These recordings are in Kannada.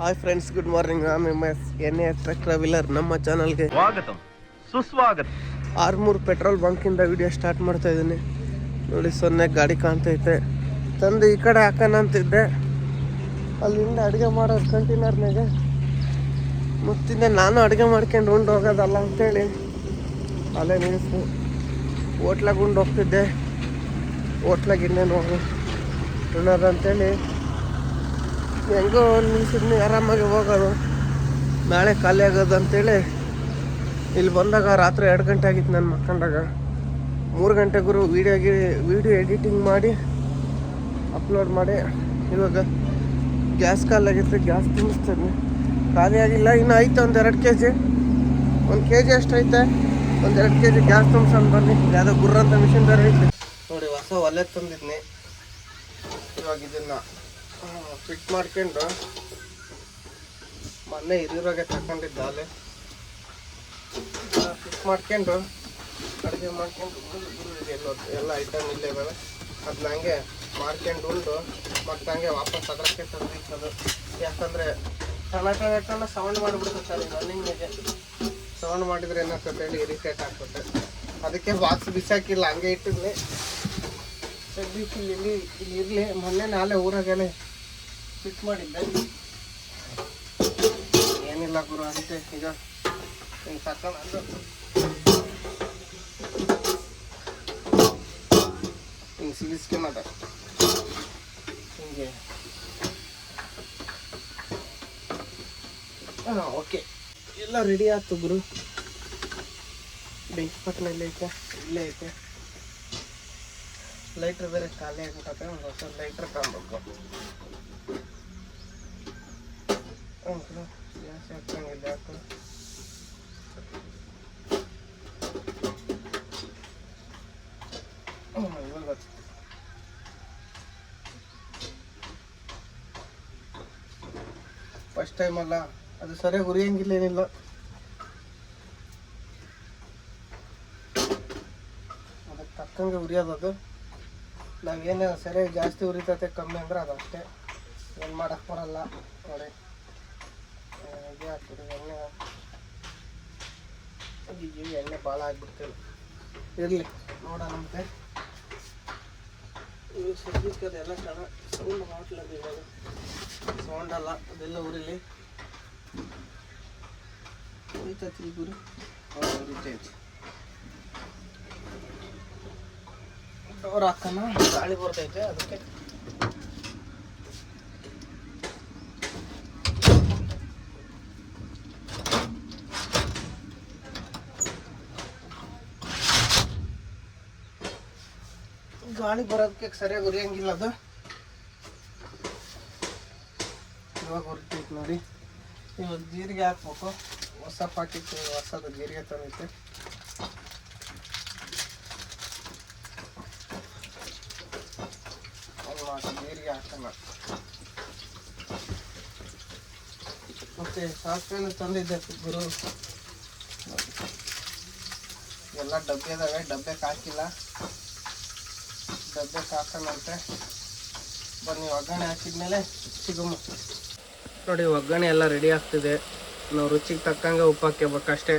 ಹಾಯ್ ಫ್ರೆಂಡ್ಸ್ ಗುಡ್ ಮಾರ್ನಿಂಗ್ ನಾನು M S N S truck traveller ನಮ್ಮ ಚಾನಲ್ಗೆ ಸ್ವಾಗತ. ಸುಸ್ವಾಗತ. ಆರ್ಮೂರ್ ಪೆಟ್ರೋಲ್ ಬಂಕಿಂದ ವಿಡಿಯೋ ಸ್ಟಾರ್ಟ್ ಮಾಡ್ತಾ ಇದ್ದೀನಿ. ನೋಡಿ ಸೊನ್ನೆ ಗಾಡಿ ಕಾಣ್ತೈತೆ. ತಂದು ಈ ಕಡೆ ಹಾಕೋಣ ಅಂತಿದ್ದೆ. ಅಲ್ಲಿಂದ ಅಡುಗೆ ಮಾಡೋದು ಕಂಟೈನರ್ನಾಗೆ ಮುತ್ತಿಂದ ನಾನು ಅಡುಗೆ ಮಾಡ್ಕೊಂಡು ಉಂಡು ಹೋಗೋದಲ್ಲ ಅಂತೇಳಿ. ಅಲ್ಲೇ ನಿಲ್ಲಿಸು ಹೋಟ್ಲಾಗ ಉಂಡು ಹೋಗ್ತಿದ್ದೆ. ಹೋಟ್ಲಾಗ ಇನ್ನೇನು ಹೋಗು ಅಂತೇಳಿ. ಹೆಂಗೋ ನಿಲ್ಸಿದ್ನಿ ಆರಾಮಾಗಿ ಹೋಗೋದು ನಾಳೆ ಖಾಲಿ ಆಗೋದು ಅಂತೇಳಿ ಇಲ್ಲಿ ಬಂದಾಗ ರಾತ್ರಿ ಎರಡು ಗಂಟೆ ಆಗಿತ್ತು ನಾನು ಮಕ್ಕಂಡಾಗ. ಮೂರು ಗಂಟೆಗೂ ವೀಡಿಯೋ ವೀಡಿಯೋ ಎಡಿಟಿಂಗ್ ಮಾಡಿ ಅಪ್ಲೋಡ್ ಮಾಡಿ. ಇವಾಗ ಗ್ಯಾಸ್ ಖಾಲಿಯಾಗಿತ್ತು ಗ್ಯಾಸ್ ತುಂಬಿಸ್ತೀನಿ. ಖಾಲಿ ಆಗಿಲ್ಲ, ಇನ್ನು ಐತೆ ಒಂದು ಎರಡು ಕೆ ಜಿ ಒಂದು ಕೆ ಜಿ ಅಷ್ಟೈತೆ ಒಂದು ಎರಡು ಕೆ ಜಿ ಗ್ಯಾಸ್ ತುಂಬಿಸ್ಕೊಂಡು ಬನ್ನಿ. ಯಾವುದೋ ಗುರ್ರ ಅಂತ ಮಿಷಿನ್ ಬೇರೆ ಐತೆ. ನೋಡಿ, ಹೊಸ ಒಲೆ ತಂದಿದ್ನಿ. ಇವಾಗ ಇದನ್ನ ಫಿಟ್ ಮಾಡ್ಕೊಂಡು ಮೊನ್ನೆ ಹಿರಿಯರಾಗೆ ತಗೊಂಡಿದ್ದ ಅಲ್ಲಿ ಫಿಟ್ ಮಾಡ್ಕೊಂಡು ಅಡುಗೆ ಮಾಡ್ಕೊಂಡು ಎಲ್ಲ ಎಲ್ಲ ಐಟಮ್ ಇಲ್ಲೇ ಇದ್ದಾವೆ ಅದನ್ನ ಹಂಗೆ ಮಾಡ್ಕೊಂಡು ಉಂಡು, ಮತ್ತು ಹಂಗೆ ವಾಪಸ್ ಅದಕ್ಕೆ ತಂದಿಕ್ಕದು ಯಾಕಂದರೆ ಟಣ ಸೌಂಡ್ ಮಾಡಿಬಿಡುತ್ತೆ ರನ್ನಿಂಗ್ ರನ್ನಿಂಗಿಗೆ ಸೌಂಡ್ ಮಾಡಿದ್ರೆ ಏನಾಗ್ತದೆ ಹೇಳಿ ಇರಿಟೇಟ್ ಆಗ್ತದೆ. ಅದಕ್ಕೆ ಬಾಕ್ಸ್ ಬಿಸಾಕಿಲ್ಲ, ಹಂಗೆ ಇಟ್ಟಿದ್ನಿ. ಸದ್ಯಕ್ಕೆ ಇಲ್ಲಿ ಇಲ್ಲಿ ಇರಲಿ ಮೊನ್ನೆ ನಾಳೆ ಊರಾಗೆಲ್ಲ ಫಿಟ್ ಮಾಡಿದ್ದೆ. ಏನಿಲ್ಲ ಗುರು, ಅಂತೆ ಈಗ ಹಿಂಗೆ ತಕೊಂಡು ಹಿಂಗೆ ಸಿಗಿಸ್ಕೊಂಡದ ಹಿಂಗೆ. ಹಾಂ, ಓಕೆ. ಎಲ್ಲ ರೆಡಿ ಆಯ್ತು ಗುರು. ಬೆಂಕಿ ಪಟ್ಟಣ ಇಲ್ಲೇ ಐತೆ ಇಲ್ಲೇ ಐತೆ. ಲೈಟ್ರ್ ಬೇರೆ ಖಾಲಿ ಆಗಿಬಿಟ್ಟೆ ಒಂದು ಹೊಸ ಲೈಟ್ರ್ ತಗೊಬೇಕು ಗ್ಯಾಸ್ ಹಾಕ್ತಂಗಿಲ್ಲ ಯಾಕೆ. ಫಸ್ಟ್ ಟೈಮ್ ಅಲ್ಲ, ಅದು ಸರಿಯಾಗಿ ಉರಿಯಂಗಿಲ್ಲ ಏನಿಲ್ಲ. ಅದಕ್ಕೆ ತಕ್ಕಂಗೆ ಉರಿಯೋದದು ನಾವೇನು ಸರಿಯಾಗಿ ಜಾಸ್ತಿ ಉರಿತೈತೆ ಕಮ್ಮಿ ಅಂದ್ರೆ ಅದು ಅಷ್ಟೇ. ಏನು ಮಾಡಕ್ಕೆ ಬರಲ್ಲ. ನೋಡಿ. ಹಾಕಿರಿ ಎಣ್ಣೆ ಅಯ್ಯೋ, ಎಣ್ಣೆ ಭಾಳ ಆಗ್ಬಿಡ್ತೇವೆ ಇರಲಿ. ನೋಡೋಣ ಮತ್ತೆ. ಇವು ಸದ್ಯಕ್ಕೆ ಕಣ ಚೆನ್ನಾಗಿ ಸೌಂಡ್ ಮಾಡ್ಲದ ಇವಾಗ ಸೌಂಡ್ ಅಲ್ಲ ಅದೆಲ್ಲ ಉರಿಲಿ ಉರಿತೈತಿ ಗುರು ಹೌದು ಉರಿತೈತಿ ಡೋರ್ ಹಾಕೋಣ ಗಾಳಿ ಬರ್ತೈತೆ ಅದಕ್ಕೆ. ಗಾಳಿ ಬರೋದಕ್ಕೆ ಸರಿಯಾಗಿ ಉರಿಯಂಗಿಲ್ಲ ಅದು. ಇವಾಗ ಉರಿತೈತೆ ನೋಡಿ. ಇವಾಗ ಜೀರಿಗೆ ಹಾಕ್ಬೇಕು. ಹೊಸ ಪಾಕಿತ್ತು ಹೊಸದು ಜೀರಿಗೆ ತಂದೈತೆ ಜೀರಿಗೆ ಹಾಕಲ್ಲ ಮತ್ತೆ ಸಾಸಿವೆನೂ ತಂದಿದ್ದೆ ಗುರು. ಎಲ್ಲ ಡಬ್ಬೆ ಇದಾವೆ ಡಬ್ಬೆಗೆ ಹಾಕಿಲ್ಲ. ಡಬ್ಬೆಗೆ ಹಾಕೋಣಂತೆ ಬನ್ನಿ, ಒಗ್ಗರಣೆ ಹಾಕಿದ್ಮೇಲೆ ಸಿಗುಮ ನೋಡಿ, ಒಗ್ಗರಣೆ ಎಲ್ಲ ರೆಡಿ ಆಗ್ತಿದೆ. ನಾವು ರುಚಿಗೆ ತಕ್ಕಂಗೆ ಉಪ್ಪು ಹಾಕ್ಕೋಬೇಕಷ್ಟೇ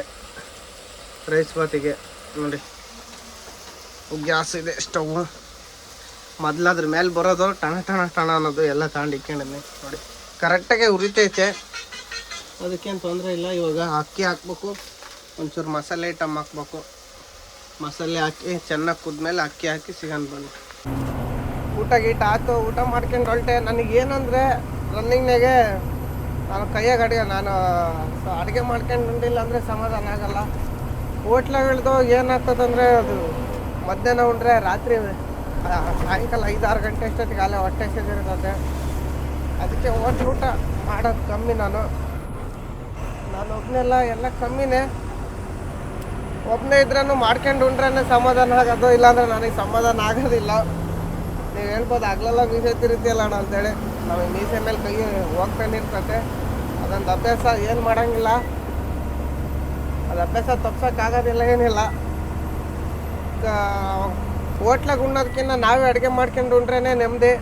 ರೈಸ್ ಬಾತಿಗೆ. ನೋಡಿ. ಗ್ಯಾಸ್ ಇದೆ ಸ್ಟವ್ ಮೊದ್ಲು ಅದ್ರ ಮೇಲೆ ಬರೋದು ಟಣ ಟಣ ಟಣ ಅನ್ನೋದು ಎಲ್ಲ ತಗೊಂಡು ಇಕ್ಕೊಂಡಿದ್ದೆ ನೋಡಿ ಕರೆಕ್ಟಾಗೆ ಉರಿತೈತೆ. ಅದಕ್ಕೇನು ತೊಂದರೆ ಇಲ್ಲ, ಇವಾಗ ಅಕ್ಕಿ ಹಾಕ್ಬೇಕು. ಒಂಚೂರು ಮಸಾಲೆ ಐಟಮ್ ಹಾಕ್ಬೇಕು. ಮಸಾಲೆ ಹಾಕಿ ಚೆನ್ನಾಗಿ ಕುದ್ಮೇಲೆ ಅಕ್ಕಿ ಹಾಕಿ ಸಿಗೋಣ ಬನ್ನಿ. ಊಟ ಗೀಟ ಆಯ್ತು ಊಟ ಮಾಡ್ಕೊಂಡು ಹೊರಟೆ. ನನಗೆ ಏನಂದರೆ, ರನ್ನಿಂಗ್ನಾಗೆ ನಾನು ಕೈಯಾಗ ಅಡುಗೆ, ನಾನು ಅಡುಗೆ ಮಾಡ್ಕೊಂಡು ಉಂಡಿಲ್ಲ ಅಂದರೆ ಸಮಾಧಾನ ಆಗಲ್ಲ. ಹೋಟ್ಲಗಳ್ದು ಏನಾಗ್ತದಂದರೆ ಅದು ಮಧ್ಯಾಹ್ನ ಉಂಡ್ರೆ ರಾತ್ರಿ ಸಾಯಂಕಾಲ ಐದು ಆರು ಗಂಟೆ ಅಷ್ಟೊತ್ತಿಗೆ ಅಲ್ಲೇ ಹೊಟ್ಟೆ ಸಿದಿರ್ತದೆ ಅದಕ್ಕೆ ಹೋಟ್ಲು ಊಟ ಮಾಡೋದು ಕಮ್ಮಿ ನಾನು. ನಾನು ಒಬ್ಬನೆಲ್ಲ ಎಲ್ಲ ಕಮ್ಮಿನೇ. ಒಬ್ಬನೇ ಇದ್ರೂ ಮಾಡ್ಕೊಂಡು ಉಂಡ್ರೆ ಸಮಾಧಾನ ಆಗೋದು, ಇಲ್ಲಾಂದ್ರೆ ನನಗೆ ಸಮಾಧಾನ ಆಗೋದಿಲ್ಲ. ನೀವು ಹೇಳ್ಬೋದು ಆಗ್ಲೆಲ್ಲ ಮೀಸೆ ತಿರುತ್ತಿಲ್ಲ ಅಣ್ಣ ಅಂತೇಳಿ. ನಾವು ಮೀಸೆ ಮೇಲೆ ಕೈ ಹೋಗ್ತಾನೆ ಇರ್ತತೆ. ಅದೊಂದು ಅಭ್ಯಾಸ, ಏನು ಮಾಡೋಂಗಿಲ್ಲ. ಅದು ಅಭ್ಯಾಸ ತಪ್ಸೋಕ್ಕಾಗೋದಿಲ್ಲ ಏನಿಲ್ಲ. ಹೋಟ್ಲಾಗ ಉಣ್ಣೋದಕ್ಕಿಂತ ನಾವೇ ಅಡುಗೆ ಮಾಡ್ಕೊಂಡು ಉಂಡ್ರೇ ನೆಮ್ಮದಿ.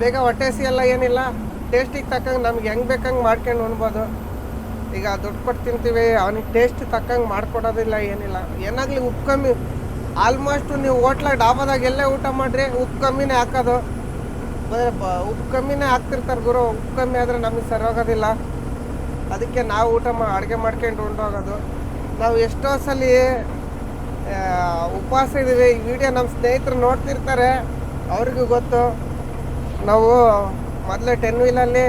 ಬೇಗ ಹೊಟ್ಟೆ ಹಸಿ ಎಲ್ಲ ಏನಿಲ್ಲ. ಟೇಸ್ಟಿಗೆ ತಕ್ಕಂಗೆ ನಮ್ಗೆ ಹೆಂಗೆ ಬೇಕಂಗೆ ಮಾಡ್ಕೊಂಡು ಉಣ್ಬೋದು. ಈಗ ದುಡ್ಡು ಕೊಟ್ಟು ತಿಂತೀವಿ, ಅವನಿಗೆ ಟೇಸ್ಟ್ ತಕ್ಕಂಗೆ ಮಾಡ್ಕೊಡೋದಿಲ್ಲ, ಏನಿಲ್ಲ. ಏನಾಗಲಿ ಉಪ್ಪು ಕಮ್ಮಿ ಆಲ್ಮೋಸ್ಟ್ ನೀವು ಹೋಟ್ಲಾಗ ಡಾಬಾದಾಗ ಎಲ್ಲೇ ಊಟ ಮಾಡಿರಿ, ಉಪ್ಪು ಕಮ್ಮಿನೇ ಹಾಕೋದು. ಬ- ಉಪ್ಪು ಕಮ್ಮಿನೇ ಹಾಕ್ತಿರ್ತಾರೆ ಗುರು, ಉಪ್ಪು ಕಮ್ಮಿ ಆದರೆ ನಮಗೆ ಸರಿ ಹೋಗೋದಿಲ್ಲ ಅದಕ್ಕೆ ನಾವು ಊಟ ಮಾ, ಅಡುಗೆ ಮಾಡ್ಕೊಂಡು ಉಂಡೋಗೋದು. ನಾವು ಎಷ್ಟೋ ಸಲ ಉಪವಾಸ ಇದ್ದೀವಿ. ಈ ವಿಡಿಯೋ ನಮ್ಮ ಸ್ನೇಹಿತರು ನೋಡ್ತಿರ್ತಾರೆ, ಅವ್ರಿಗೂ ಗೊತ್ತು. ನಾವು ಮೊದಲೇ ಟೆನ್ ವೀಲಲ್ಲಿ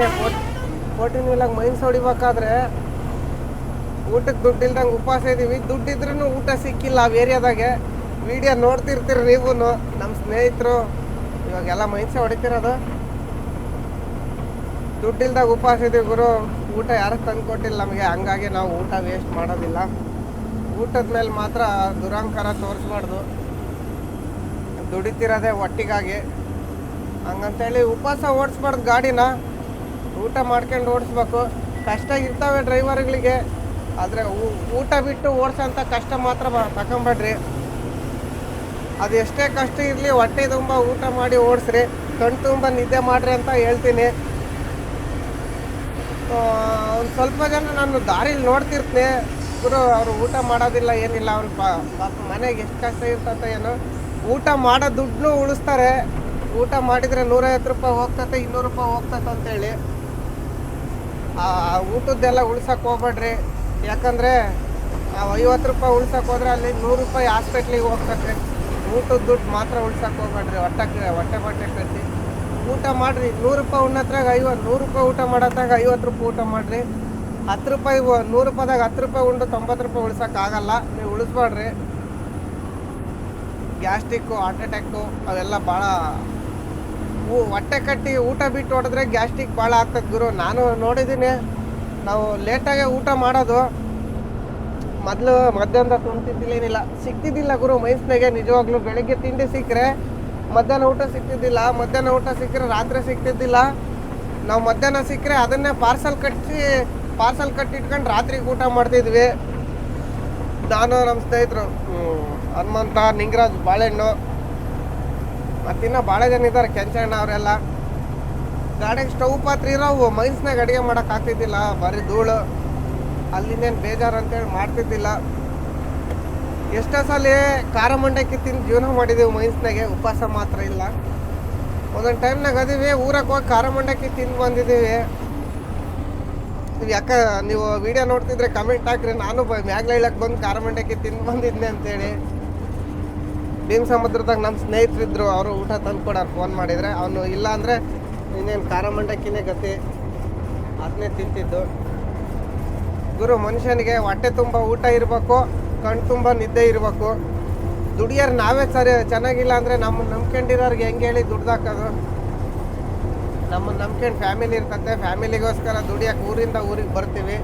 ಫೋರ್ಟೀನ್ ವೀಲಾಗಿ ಮೈನ್ಸ್ ಹೊಡಿಬೇಕಾದ್ರೆ, ಊಟಕ್ಕೆ ದುಡ್ಡು ಇಲ್ದಂಗೆ ಉಪವಾಸ ಇದ್ದೀವಿ. ದುಡ್ಡಿದ್ರೂ ಊಟ ಸಿಕ್ಕಿಲ್ಲ ಆ ಏರಿಯಾದಾಗೆ ವಿಡಿಯೋ ನೋಡ್ತಿರ್ತೀರಿ ನೀವು ನಮ್ಮ ಸ್ನೇಹಿತರು, ಇವಾಗೆಲ್ಲ ಮೈನ್ಸೆ ಹೊಡಿತಿರೋದು. ದುಡ್ಡಿಲ್ದಾಗ ಉಪವಾಸ ಇದೀವಿ ಗುರು. ಊಟ ಯಾರು ತಂದು ಕೊಟ್ಟಿಲ್ಲ ನಮಗೆ. ಹಂಗಾಗಿ ನಾವು ಊಟ ವೇಸ್ಟ್ ಮಾಡೋದಿಲ್ಲ. ಊಟದ ಮೇಲೆ ಮಾತ್ರ ದುರಂಕಾರ ತೋರಿಸ್ಬಾರ್ದು. ದುಡಿತಿರೋದೇ ಒಟ್ಟಿಗಾಗಿ. ಹಂಗಂತೇಳಿ ಉಪವಾಸ ಓಡಿಸ್ಬಾರ್ದು ಗಾಡಿನ. ಊಟ ಮಾಡ್ಕೊಂಡು ಓಡಿಸ್ಬೇಕು. ಕಷ್ಟ ಇರ್ತವೆ ಡ್ರೈವರ್ಗಳಿಗೆ ಆದರೆ ಊಟ ಬಿಟ್ಟು ಓಡಿಸೋಂಥ ಕಷ್ಟ ಮಾತ್ರ ತಗೊಂಬೇಡ್ರಿ ಅದು ಎಷ್ಟೇ ಕಷ್ಟ ಇರಲಿ ಹೊಟ್ಟೆ ತುಂಬ ಊಟ ಮಾಡಿ ಓಡಿಸ್ರಿ, ಕಣ್ ತುಂಬ ನಿದ್ದೆ ಮಾಡ್ರಿ ಅಂತ ಹೇಳ್ತೀನಿ. ಒಂದು ಸ್ವಲ್ಪ ಜನ ನಾನು ದಾರಿಲಿ ನೋಡ್ತಿರ್ತೀನಿ. ಗುರು, ಅವರು ಊಟ ಮಾಡೋದಿಲ್ಲ, ಏನಿಲ್ಲ, ಅವ್ರ ಪಾಪ ಮನೆಗೆ ಎಷ್ಟು ಕಷ್ಟ ಇರ್ತಂತ ಏನೋ. ಊಟ ಮಾಡೋ ದುಡ್ಡು ಉಳಿಸ್ತಾರೆ. ಊಟ ಮಾಡಿದರೆ ನೂರೈವತ್ತು ರೂಪಾಯಿ ಹೋಗ್ತತೆ, ಇನ್ನೂರು ರೂಪಾಯಿ ಹೋಗ್ತತೆ ಅಂತೇಳಿ. ಆ, ಊಟದ್ದೆಲ್ಲ ಉಳ್ಸಕ್ಕೆ ಹೋಗ್ಬೇಡ್ರಿ. ಯಾಕಂದರೆ ನಾವು ಐವತ್ತು ರೂಪಾಯಿ ಉಳ್ಸಕ್ಕೆ ಹೋದ್ರೆ ಅಲ್ಲಿ ನೂರು ರೂಪಾಯಿ ಹಾಸ್ಪಿಟ್ಲಿಗೆ ಹೋಗ್ತತೆ. ಊಟದ ದುಡ್ಡು ಮಾತ್ರ ಉಳ್ಸಕ್ಕೆ ಹೋಗ್ಬೇಡ್ರಿ. ಹೊಟ್ಟಕ್ಕೆ ಹೊಟ್ಟೆ ಬಟ್ಟೆ ಕಟ್ಟಿ. ಊಟ ಮಾಡಿರಿ. ನೂರು ರೂಪಾಯಿ ಉಣ್ಣತ್ರಾಗ ಐವತ್ತು ನೂರು ರೂಪಾಯಿ ಊಟ ಮಾಡತ್ತಾಗ ಐವತ್ತು ರೂಪಾಯಿ ಊಟ ಮಾಡಿರಿ. ಹತ್ತು ರೂಪಾಯಿ ನೂರು ರೂಪಾಯಿದಾಗ ಹತ್ತು ರೂಪಾಯಿ ಉಂಡು, ತೊಂಬತ್ತು ರೂಪಾಯಿ ಉಳ್ಸಕ್ಕೆ ಆಗಲ್ಲ. ನೀವು ಉಳಿಸ್ಬೇಡ್ರಿ. ಗ್ಯಾಸ್ಟಿಕ್ಕು, ಹಾರ್ಟ್ ಅಟ್ಯಾಕು ಅವೆಲ್ಲ ಭಾಳ ಹೊಟ್ಟೆ ಕಟ್ಟಿ ಊಟ ಬಿಟ್ಟು ಹೊಡೆದ್ರೆ ಗ್ಯಾಸ್ಟ್ರಿಕ್ ಭಾಳ ಆಗ್ತದೆ ಗುರು. ನಾನು ನೋಡಿದ್ದೀನಿ ನಾವು ಲೇಟಾಗೆ ಊಟ ಮಾಡೋದು. ಮೊದಲು ಮಧ್ಯಾಹ್ನ ತುಂಬ್ತಿದ್ದಿಲ್ಲ ಏನಿಲ್ಲ. ಸಿಕ್ತಿದ್ದಿಲ್ಲ ಗುರು ಮೈನ್ಸ್ನಾಗೆ ನಿಜವಾಗ್ಲೂ ಬೆಳಗ್ಗೆ ತಿಂಡಿ ಸಿಕ್ಕರೆ ಮಧ್ಯಾಹ್ನ ಊಟ ಸಿಕ್ತಿದ್ದಿಲ್ಲ. ಮಧ್ಯಾಹ್ನ ಊಟ ಸಿಕ್ಕರೆ ರಾತ್ರಿ ಸಿಕ್ತಿದ್ದಿಲ್ಲ. ನಾವು ಮಧ್ಯಾಹ್ನ ಸಿಕ್ಕರೆ ಅದನ್ನೇ ಪಾರ್ಸಲ್ ಕಟ್ಟಿ ಪಾರ್ಸಲ್ ಕಟ್ಟಿಟ್ಕೊಂಡು ರಾತ್ರಿಗೆ ಊಟ ಮಾಡ್ತಿದ್ವಿ. ನಾನು ನಮ್ಮ ಸ್ನೇಹಿತರು ಹನುಮಂತ, ನಿಂಗರಾಜ್, ಬಾಳೆಹಣ್ಣು ಮತ್ತಿನ್ನ ಭಾಳ ಜನ ಇದ್ದಾರೆ ಕೆಂಚಣ್ಣ ಅವರೆಲ್ಲ. ಗಾಡಿಗೆ ಸ್ಟೌ ಪಾತ್ರೆ ಇರೋ ಮೈನ್ಸ್ನಾಗ ಅಡುಗೆ ಮಾಡೋಕ್ಕಾಗ್ತಿದ್ದಿಲ್ಲ ಬರೀ ಧೂಳು. ಅಲ್ಲಿಂದೇನು ಬೇಜಾರು ಅಂತೇಳಿ ಮಾಡ್ತಿದ್ದಿಲ್ಲ. ಎಷ್ಟೋ ಸಲ ಖಾರ ಮಂಡಕ್ಕಿ ತಿಂದು ಜೀವನ ಮಾಡಿದ್ದೀವಿ ಮೈನ್ಸ್ನಾಗೆ, ಉಪವಾಸ ಮಾತ್ರ ಇಲ್ಲ. ಒಂದೊಂದು ಟೈಮ್ನಾಗ ಅದೀವಿ ಊರಕ್ಕೆ ಹೋಗಿ ಖಾರ ಮಂಡಕ್ಕಿ ತಿಂದು ಬಂದಿದ್ದೀವಿ ನೀವು ಯಾಕ, ನೀವು ವಿಡಿಯೋ ನೋಡ್ತಿದ್ರೆ ಕಮೆಂಟ್ ಹಾಕ್ರಿ, ನಾನು ಮ್ಯಾಗ್ಲ ಇಳಕ್ಕೆ ಬಂದು ಖಾರ ಮಂಡಕ್ಕಿ ತಿಂದು ಬಂದಿದ್ದೆ ಅಂತೇಳಿ. ಭೀಮ್ ಸಮುದ್ರದಾಗ ನಮ್ಮ ಸ್ನೇಹಿತರಿದ್ದರು ಅವರು ಊಟ ತಂದು ಕೊಡೋರು ಫೋನ್ ಮಾಡಿದರೆ, ಅವನು ಇಲ್ಲ ಅಂದರೆ ಇನ್ನೇನು ಖಾರ ಮಂಡಕ್ಕಿನೇ ಗತಿ. ಅದನ್ನೇ ತಿಂತಿದ್ದು. ಗುರು ಮನುಷ್ಯನಿಗೆ ಹೊಟ್ಟೆ ತುಂಬ ಊಟ ಇರಬೇಕು ಕಣ್ಣು ತುಂಬ ನಿದ್ದೆ ಇರಬೇಕು. ದುಡಿಯೋರು ನಾವೇ ಸರಿ, ಚೆನ್ನಾಗಿಲ್ಲ ಅಂದರೆ ನಮ್ಮ ನಂಬ್ಕೊಂಡಿರೋರ್ಗೆ ಹೆಂಗೆ ಹೇಳಿ ದುಡ್ದಾಕೋದು? ನಮ್ಮನ್ನು ನಂಬ್ಕೊಂಡು ಫ್ಯಾಮಿಲಿ ಇರ್ತದೆ ಫ್ಯಾಮಿಲಿಗೋಸ್ಕರ ದುಡಿಯೋಕೆ ಊರಿಂದ ಊರಿಗೆ ಬರ್ತೀವಿ.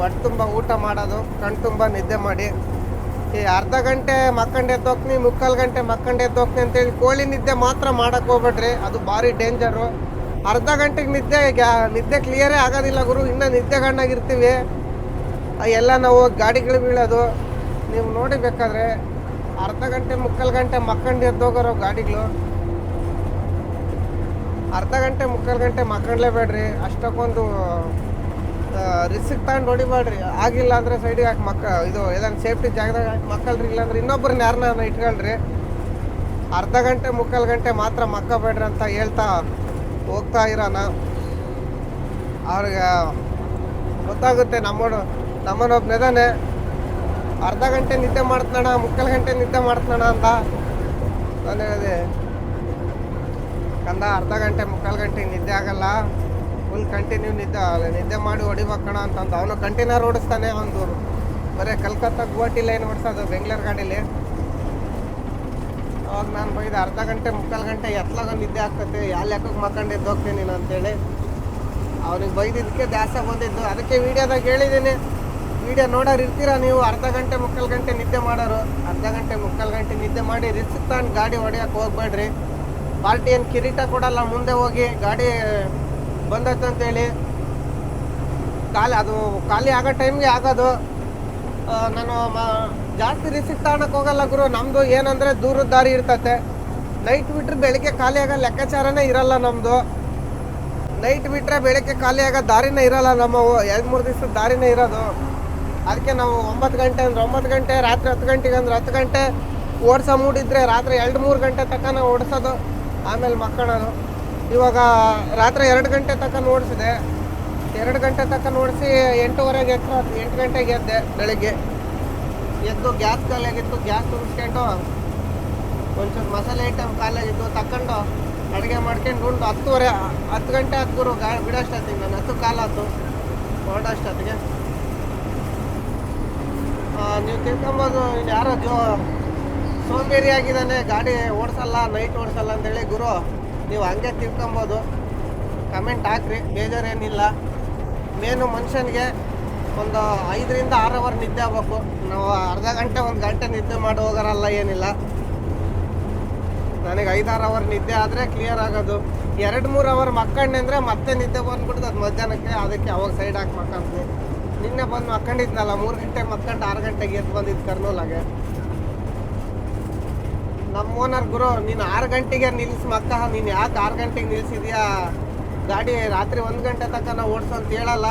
ಹೊಟ್ಟೆ ತುಂಬ ಊಟ ಮಾಡೋದು ಕಣ್ಣು ತುಂಬ ನಿದ್ದೆ ಮಾಡಿ. ಈ ಅರ್ಧ ಗಂಟೆ ಮಕ್ಕಂಡು ಎದ್ದೋಗ್ತೀನಿ, ಮುಕ್ಕಾಲು ಗಂಟೆ ಮಕ್ಕಂಡು ಎದ್ದೋಗ್ತೀನಿ ಅಂತೇಳಿ ಕೋಳಿ ನಿದ್ದೆ ಮಾತ್ರ ಮಾಡಕ್ಕೆ ಹೋಗ್ಬೇಡ್ರಿ, ಅದು ಭಾರಿ ಡೇಂಜರು. ಅರ್ಧ ಗಂಟೆಗೆ ನಿದ್ದೆ ನಿದ್ದೆ ಕ್ಲಿಯರೇ ಆಗೋದಿಲ್ಲ ಗುರು, ಇನ್ನೂ ನಿದ್ದೆಗಣ್ಣಾಗಿರ್ತೀವಿ ಎಲ್ಲ ನಾವು ಗಾಡಿಗಳು ಬೀಳೋದು. ನೀವು ನೋಡಿ ಬೇಕಾದ್ರೆ ಅರ್ಧ ಗಂಟೆ ಮುಕ್ಕಾಲು ಗಂಟೆ ಮಕ್ಕಂಡು ಎದ್ದೋಗೋರು ಗಾಡಿಗಳು. ಅರ್ಧ ಗಂಟೆ ಮುಕ್ಕಾಲು ಗಂಟೆ ಮಕ್ಕಂಡ್ಲೇಬೇಡ್ರಿ. ಅಷ್ಟಕ್ಕೊಂದು ರಿಸ್ಕ್ ತಗೊಂಡು ಹೊಡಿಬೇಡ್ರಿ. ಆಗಿಲ್ಲ ಅಂದರೆ ಸೈಡಿಗೆ ಹಾಕಿ ಮಕ್ಕ, ಇದು ಏನಾದ್ರು ಸೇಫ್ಟಿ ಜಾಗದಾಗ ಹಾಕಿ ಮಕ್ಕಳ್ರಿ, ಇಲ್ಲಾಂದ್ರೆ ಇನ್ನೊಬ್ರನ್ನ ಯಾರನ್ನ ಇಟ್ಕೊಳ್ರಿ. ಅರ್ಧ ಗಂಟೆ ಮುಕ್ಕಾಲು ಗಂಟೆ ಮಾತ್ರ ಮಕ್ಕಬೇಡ್ರಿ ಅಂತ ಹೇಳ್ತಾ ಹೋಗ್ತಾ ಇರೋಣ. ಅವ್ರಿಗೆ ಗೊತ್ತಾಗುತ್ತೆ ನಮ್ಮೋಡು ನಮ್ಮನೊಬ್ಬನಿದಾನೆ ಅರ್ಧ ಗಂಟೆ ನಿದ್ದೆ ಮಾಡ್ತಾನ ಮುಕ್ಕಾಲು ಗಂಟೆ ನಿದ್ದೆ ಮಾಡ್ತಾನ ಅಂತ. ನಾನು ಹೇಳಿದೆ ಕಂದ, ಅರ್ಧ ಗಂಟೆ, ಮುಕ್ಕಾಲು ಗಂಟೆ ನಿದ್ದೆ ಆಗಲ್ಲ. ಫುಲ್ ಕಂಟಿನ್ಯೂ ನಿದ್ದೆ ನಿದ್ದೆ ಮಾಡಿ ಹೊಡಿಬೇಕಣ ಅಂತಂದು. ಅವನು ಕಂಟಿನ್ಯೂರ್ ಓಡಿಸ್ತಾನೆ ಅವನು ಬರೀ ಕಲ್ಕತ್ತಾ ಗುವಾಹಟಿ ಲೈನ್ ಓಡಿಸೋದು ಬೆಂಗಳೂರು ಗಾಡೀಲಿ. ಅವಾಗ ನಾನು ಬೈದೆ, ಅರ್ಧ ಗಂಟೆ, ಮುಕ್ಕಾಲು ಗಂಟೆ ಎತ್ಲಾಗ ನಿದ್ದೆ ಆಗ್ತೈತೆ. ಯಾಲ್ ಲೆಕ್ಕಕ್ಕೆ ಮಕ್ಕಂಡು ಎದ್ದು ಹೋಗ್ತೀನಿ ನೀನು ಅಂತೇಳಿ. ಅವ್ನಿಗೆ ಬೈದಿದ್ದಕ್ಕೆ ದಾಸ ಬಂದಿದ್ದು ಅದಕ್ಕೆ ವೀಡಿಯೋದಾಗ ಹೇಳಿದ್ದೀನಿ ವಿಡಿಯೋ ನೋಡೋರು ಇರ್ತೀರಾ ನೀವು? ಅರ್ಧ ಗಂಟೆ ಮುಕ್ಕಾಲು ಗಂಟೆ ನಿದ್ದೆ ಮಾಡೋರು. ಅರ್ಧ ಗಂಟೆ ಮುಕ್ಕಾಲು ಗಂಟೆ ನಿದ್ದೆ ಮಾಡಿ ರಿಸ್ಕ್ ತಗೊಂಡು ಗಾಡಿ ಹೊಡೆಯೋಕೆ ಹೋಗ್ಬೇಡ್ರಿ. ಪಾರ್ಟಿ ಏನು ಕಿರೀಟ ಕೊಡಲ್ಲ, ಮುಂದೆ ಹೋಗಿ ಗಾಡಿ ಬಂದೈತೆ ಅಂತೇಳಿ. ಖಾಲಿ ಅದು ಖಾಲಿ ಆಗೋ ಟೈಮ್ಗೆ ಆಗೋದು. ನಾನು ಜಾಸ್ತಿ ರಿಸ್ಕ್ ತಗೊಳಕ್ಕೆ ಹೋಗಲ್ಲ ಗುರು. ನಮ್ಮದು ಏನಂದರೆ ದೂರದ ದಾರಿ ಇರ್ತತೆ. ನೈಟ್ ಬಿಟ್ಟರೆ ಬೆಳಗ್ಗೆ ಖಾಲಿ ಆಗೋ ಲೆಕ್ಕಾಚಾರನೇ ಇರಲ್ಲ ನಮ್ಮದು ನೈಟ್ ಬಿಟ್ಟರೆ ಬೆಳಗ್ಗೆ ಖಾಲಿ ಆಗೋ ದಾರಿನೇ ಇರಲ್ಲ ನಮ್ಮ ಎರಡು ಮೂರು ದಿವಸದ ದಾರಿನೇ ಇರೋದು. ಅದಕ್ಕೆ ನಾವು ಒಂಬತ್ತು ಗಂಟೆ ಅಂದ್ರೆ ಒಂಬತ್ತು ಗಂಟೆ, ರಾತ್ರಿ ಹತ್ತು ಗಂಟೆಗೆ ಅಂದ್ರೆ ಹತ್ತು ಗಂಟೆ ಓಡಿಸೋ ಮೂಡಿದ್ರೆ ರಾತ್ರಿ ಎರಡು ಮೂರು ಗಂಟೆ ತನಕ ನಾವು ಓಡಿಸೋದು, ಆಮೇಲೆ ಮಕ್ಕಳೋದು ಇವಾಗ ರಾತ್ರಿ ಎರಡು ಗಂಟೆ ತನಕ ಓಡಿಸಿದೆ ಎರಡು ಗಂಟೆ ತನಕ ಓಡಿಸಿ ಎಂಟೂವರೆಗೆ ಎದ್ದು ಎಂಟು ಗಂಟೆಗೆ ಎದ್ದೆ ಬೆಳಿಗ್ಗೆ. ಎದ್ದು ಗ್ಯಾಸ್ ಖಾಲಿಯಾಗಿತ್ತು ಗ್ಯಾಸ್ ತುಂಬಿಸ್ಕೊಂಡು ಒಂಚೂರು ಮಸಾಲೆ ಐಟಮ್ ಖಾಲಿಯಾಗಿತ್ತು ತಕೊಂಡು ಅಡುಗೆ ಮಾಡ್ಕೊಂಡು ಉಂಡು. ಹತ್ತುವರೆ, ಹತ್ತು ಗಂಟೆ ಹತ್ತು ಗುರು, ಗಾ ಬಿಡೋಷ್ಟೊತ್ತಿಗೆ ನಾನು, ಹತ್ತು ಕಾಲಾತು ಹೊರಡೋಷ್ಟೊತ್ತಿಗೆ ನೀವು ತಿಳ್ಕೊಬೋದು, ಇಲ್ಲಿ ಯಾರೋ ಜೋ ಸೋಂಬೇರಿ ಆಗಿದ್ದಾನೆ ಗಾಡಿ ಓಡಿಸಲ್ಲ ನೈಟ್ ಓಡಿಸಲ್ಲ ಅಂತೇಳಿ ಗುರು, ನೀವು ಹಂಗೆ ತಿಳ್ಕೊಬೋದು. ಕಮೆಂಟ್ ಹಾಕ್ರಿ, ಬೇಜಾರೇನಿಲ್ಲ. ಮೇನು ಮನುಷ್ಯನಿಗೆ ಒಂದು ಐದರಿಂದ ಆರು ಅವರ್ ನಿದ್ದೆ ಆಗ್ಬೇಕು. ನಾವು ಅರ್ಧ ಗಂಟೆ, ಒಂದು ಗಂಟೆ ನಿದ್ದೆ ಮಾಡಿ ಹೋಗೋರಲ್ಲ, ಏನಿಲ್ಲ. ನನಗೆ ಐದಾರು ಅವರ್ ನಿದ್ದೆ ಆದರೆ ಕ್ಲಿಯರ್ ಆಗೋದು. ಎರಡು ಮೂರು ಅವರ್ ಮಕ್ಕಂಡೆ ಅಂದರೆ ಮತ್ತೆ ನಿದ್ದೆ ಬಂದ್ಬಿಡ್ತು ಅದು ಮಧ್ಯಾಹ್ನಕ್ಕೆ, ಅದಕ್ಕೆ ಅವಾಗ ಸೈಡ್ ಹಾಕಿ ನಿನ್ನೆ ಬಂದು ಮಕ್ಕಂಡಿದ್ನಲ್ಲ ಮೂರು ಗಂಟೆ ಮಕ್ಕಂಡು ಆರು ಗಂಟೆಗೆ ಎದ್ದು ಬಂದಿದ್ದು ಕರ್ನೂಲಾಗೆ. ನಮ್ಮ ಓನರ್ ಗುರು, ನೀನು ಆರು ಗಂಟೆಗೆ ನಿಲ್ಲಿಸಿ ಮಕ್ಕ, ನೀನು ಯಾಕೆ ಆರು ಗಂಟೆಗೆ ನಿಲ್ಲಿಸಿದ್ಯಾ ಗಾಡಿ ರಾತ್ರಿ ಒಂದು ಗಂಟೆ ತನಕ ನಾವು ಓಡಿಸು ಅಂತ ಹೇಳಲ್ಲ.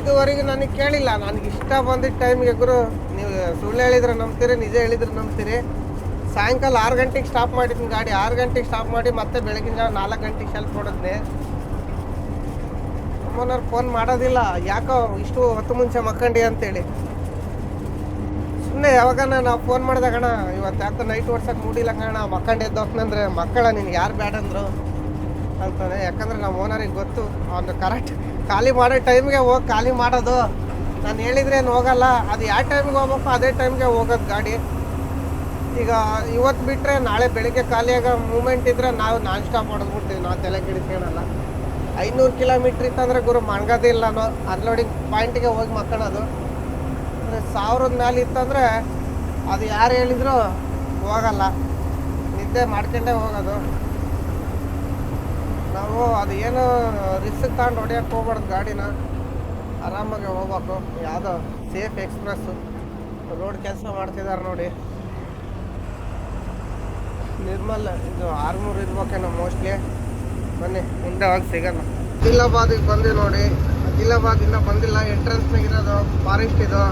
ಇದುವರೆಗೂ ನನಗೆ ಕೇಳಿಲ್ಲ, ನನಗೆ ಇಷ್ಟ ಬಂದಿದ್ದ ಟೈಮ್ಗೆ ಗುರು, ನೀವು ಸುಳ್ಳು ಹೇಳಿದ್ರೆ ನಂಬ್ತೀರಿ, ನಿಜ ಹೇಳಿದ್ರೆ ನಂಬ್ತೀರಿ. ಸಾಯಂಕಾಲ ಆರು ಗಂಟೆಗೆ ಸ್ಟಾಪ್ ಮಾಡಿದ್ದೀನಿ ಗಾಡಿ, ಆರು ಗಂಟೆಗೆ ಸ್ಟಾಪ್ ಮಾಡಿ ಮತ್ತೆ ಬೆಳಗಿನ ಜಾವ ನಾಲ್ಕು ಗಂಟೆಗೆ ಶೆಲ್ಫ್ ಹೊಡೆದ್ನೆ. ಓನರ್ ಫೋನ್ ಮಾಡೋದಿಲ್ಲ. ಯಾಕೋ ಇಷ್ಟು ಹೊತ್ತು ಮುಂಚೆ ಮಕ್ಕಂಡಿ ಅಂತೇಳಿ. ಸುಮ್ಮನೆ ಯಾವಾಗನ ನಾವು ಫೋನ್ ಮಾಡಿದಾಗಣ ಇವತ್ತು ಯಾಕೋ ನೈಟ್ ಓಡ್ಸಕ್ಕೆ ಮೂಡಿಲ್ಲ ಕಣ ಮಕ್ಕಂಡು ಎದ್ದು ಹೋಗ್ನಂದ್ರೆ ಮಕ್ಕಳ ನಿನ್ಗೆ ಯಾರು ಬೇಡಂದ್ರು ಅಂತಾನೆ ಯಾಕಂದ್ರೆ ನಮ್ಮ ಓನರಿಗೆ ಗೊತ್ತು. ಅವ್ನು ಕರೆಕ್ಟ್ ಖಾಲಿ ಮಾಡೋ ಟೈಮ್ಗೆ ಹೋಗಿ ಖಾಲಿ ಮಾಡೋದು. ನಾನು ಹೇಳಿದ್ರೆ ಏನು ಹೋಗಲ್ಲ. ಅದು ಯಾವ ಟೈಮ್ಗೆ ಹೋಗ್ಬೇಕು ಅದೇ ಟೈಮ್ಗೆ ಹೋಗೋದು ಗಾಡಿ. ಈಗ ಇವತ್ತು ಬಿಟ್ಟರೆ ನಾಳೆ ಬೆಳಿಗ್ಗೆ ಖಾಲಿಯಾಗ ಮೂಮೆಂಟ್ ಇದ್ದರೆ ನಾವು ನಾನ್ ಸ್ಟಾಪ್ ಹೊಡೆದ್ಬಿಡ್ತೀವಿ. ನಾವು ತಲೆ ಕೆಡಿಸ್ಕೊಳಲ್ಲ ಐನೂರು ಕಿಲೋಮೀಟ್ರ್ ಇತ್ತಂದ್ರೆ ಗುರು ಮಣ್ಗದೇ ಇಲ್ಲ ನಾನು ಅನ್ಲೋಡಿಂಗ್ ಪಾಯಿಂಟಿಗೆ ಹೋಗಿ ಮಕ್ಕಳದು. ಅಂದರೆ ಸಾವಿರದ ಮೇಲೆ ಇತ್ತಂದರೆ ಅದು ಯಾರು ಹೇಳಿದ್ರು ಹೋಗಲ್ಲ. ನಿದ್ದೆ ಮಾಡ್ಕೊಂಡೇ ಹೋಗೋದು. ನಾವು ಅದು ಏನು ರಿಸ್ಕ್ ತಗೊಂಡು ಹೊಡಿಯೋಕೆ ಹೋಗ್ಬಾರ್ದು ಗಾಡಿನ. ಆರಾಮಾಗಿ ಹೋಗ್ಬೇಕು. ಯಾವುದೋ ಸೇಫ್ ಎಕ್ಸ್ಪ್ರೆಸ್ಸು ರೋಡ್ ಕೆಲಸ ಮಾಡ್ತಿದ್ದಾರೆ ನೋಡಿ. ನಿರ್ಮಲ್ ಇದು ಆರ್ಮೂರು ಇರ್ಬೇಕೇನೋ ಮೋಸ್ಟ್ಲಿ ಬನ್ನಿ, ಮುಂದೆ ಹೋಗಿ ಸಿಗಲ್ಲ. ಅದಿಲಾಬಾದಿಗೆ ಬಂದೆ ನೋಡಿ. ಅದಿಲ್ಲಾಬಾದ್ ಇನ್ನೂ ಬಂದಿಲ್ಲ ಎಂಟ್ರೆನ್ಸ್ನಾಗ ಇರೋದು ಫಾರೆಸ್ಟ್ ಇದು.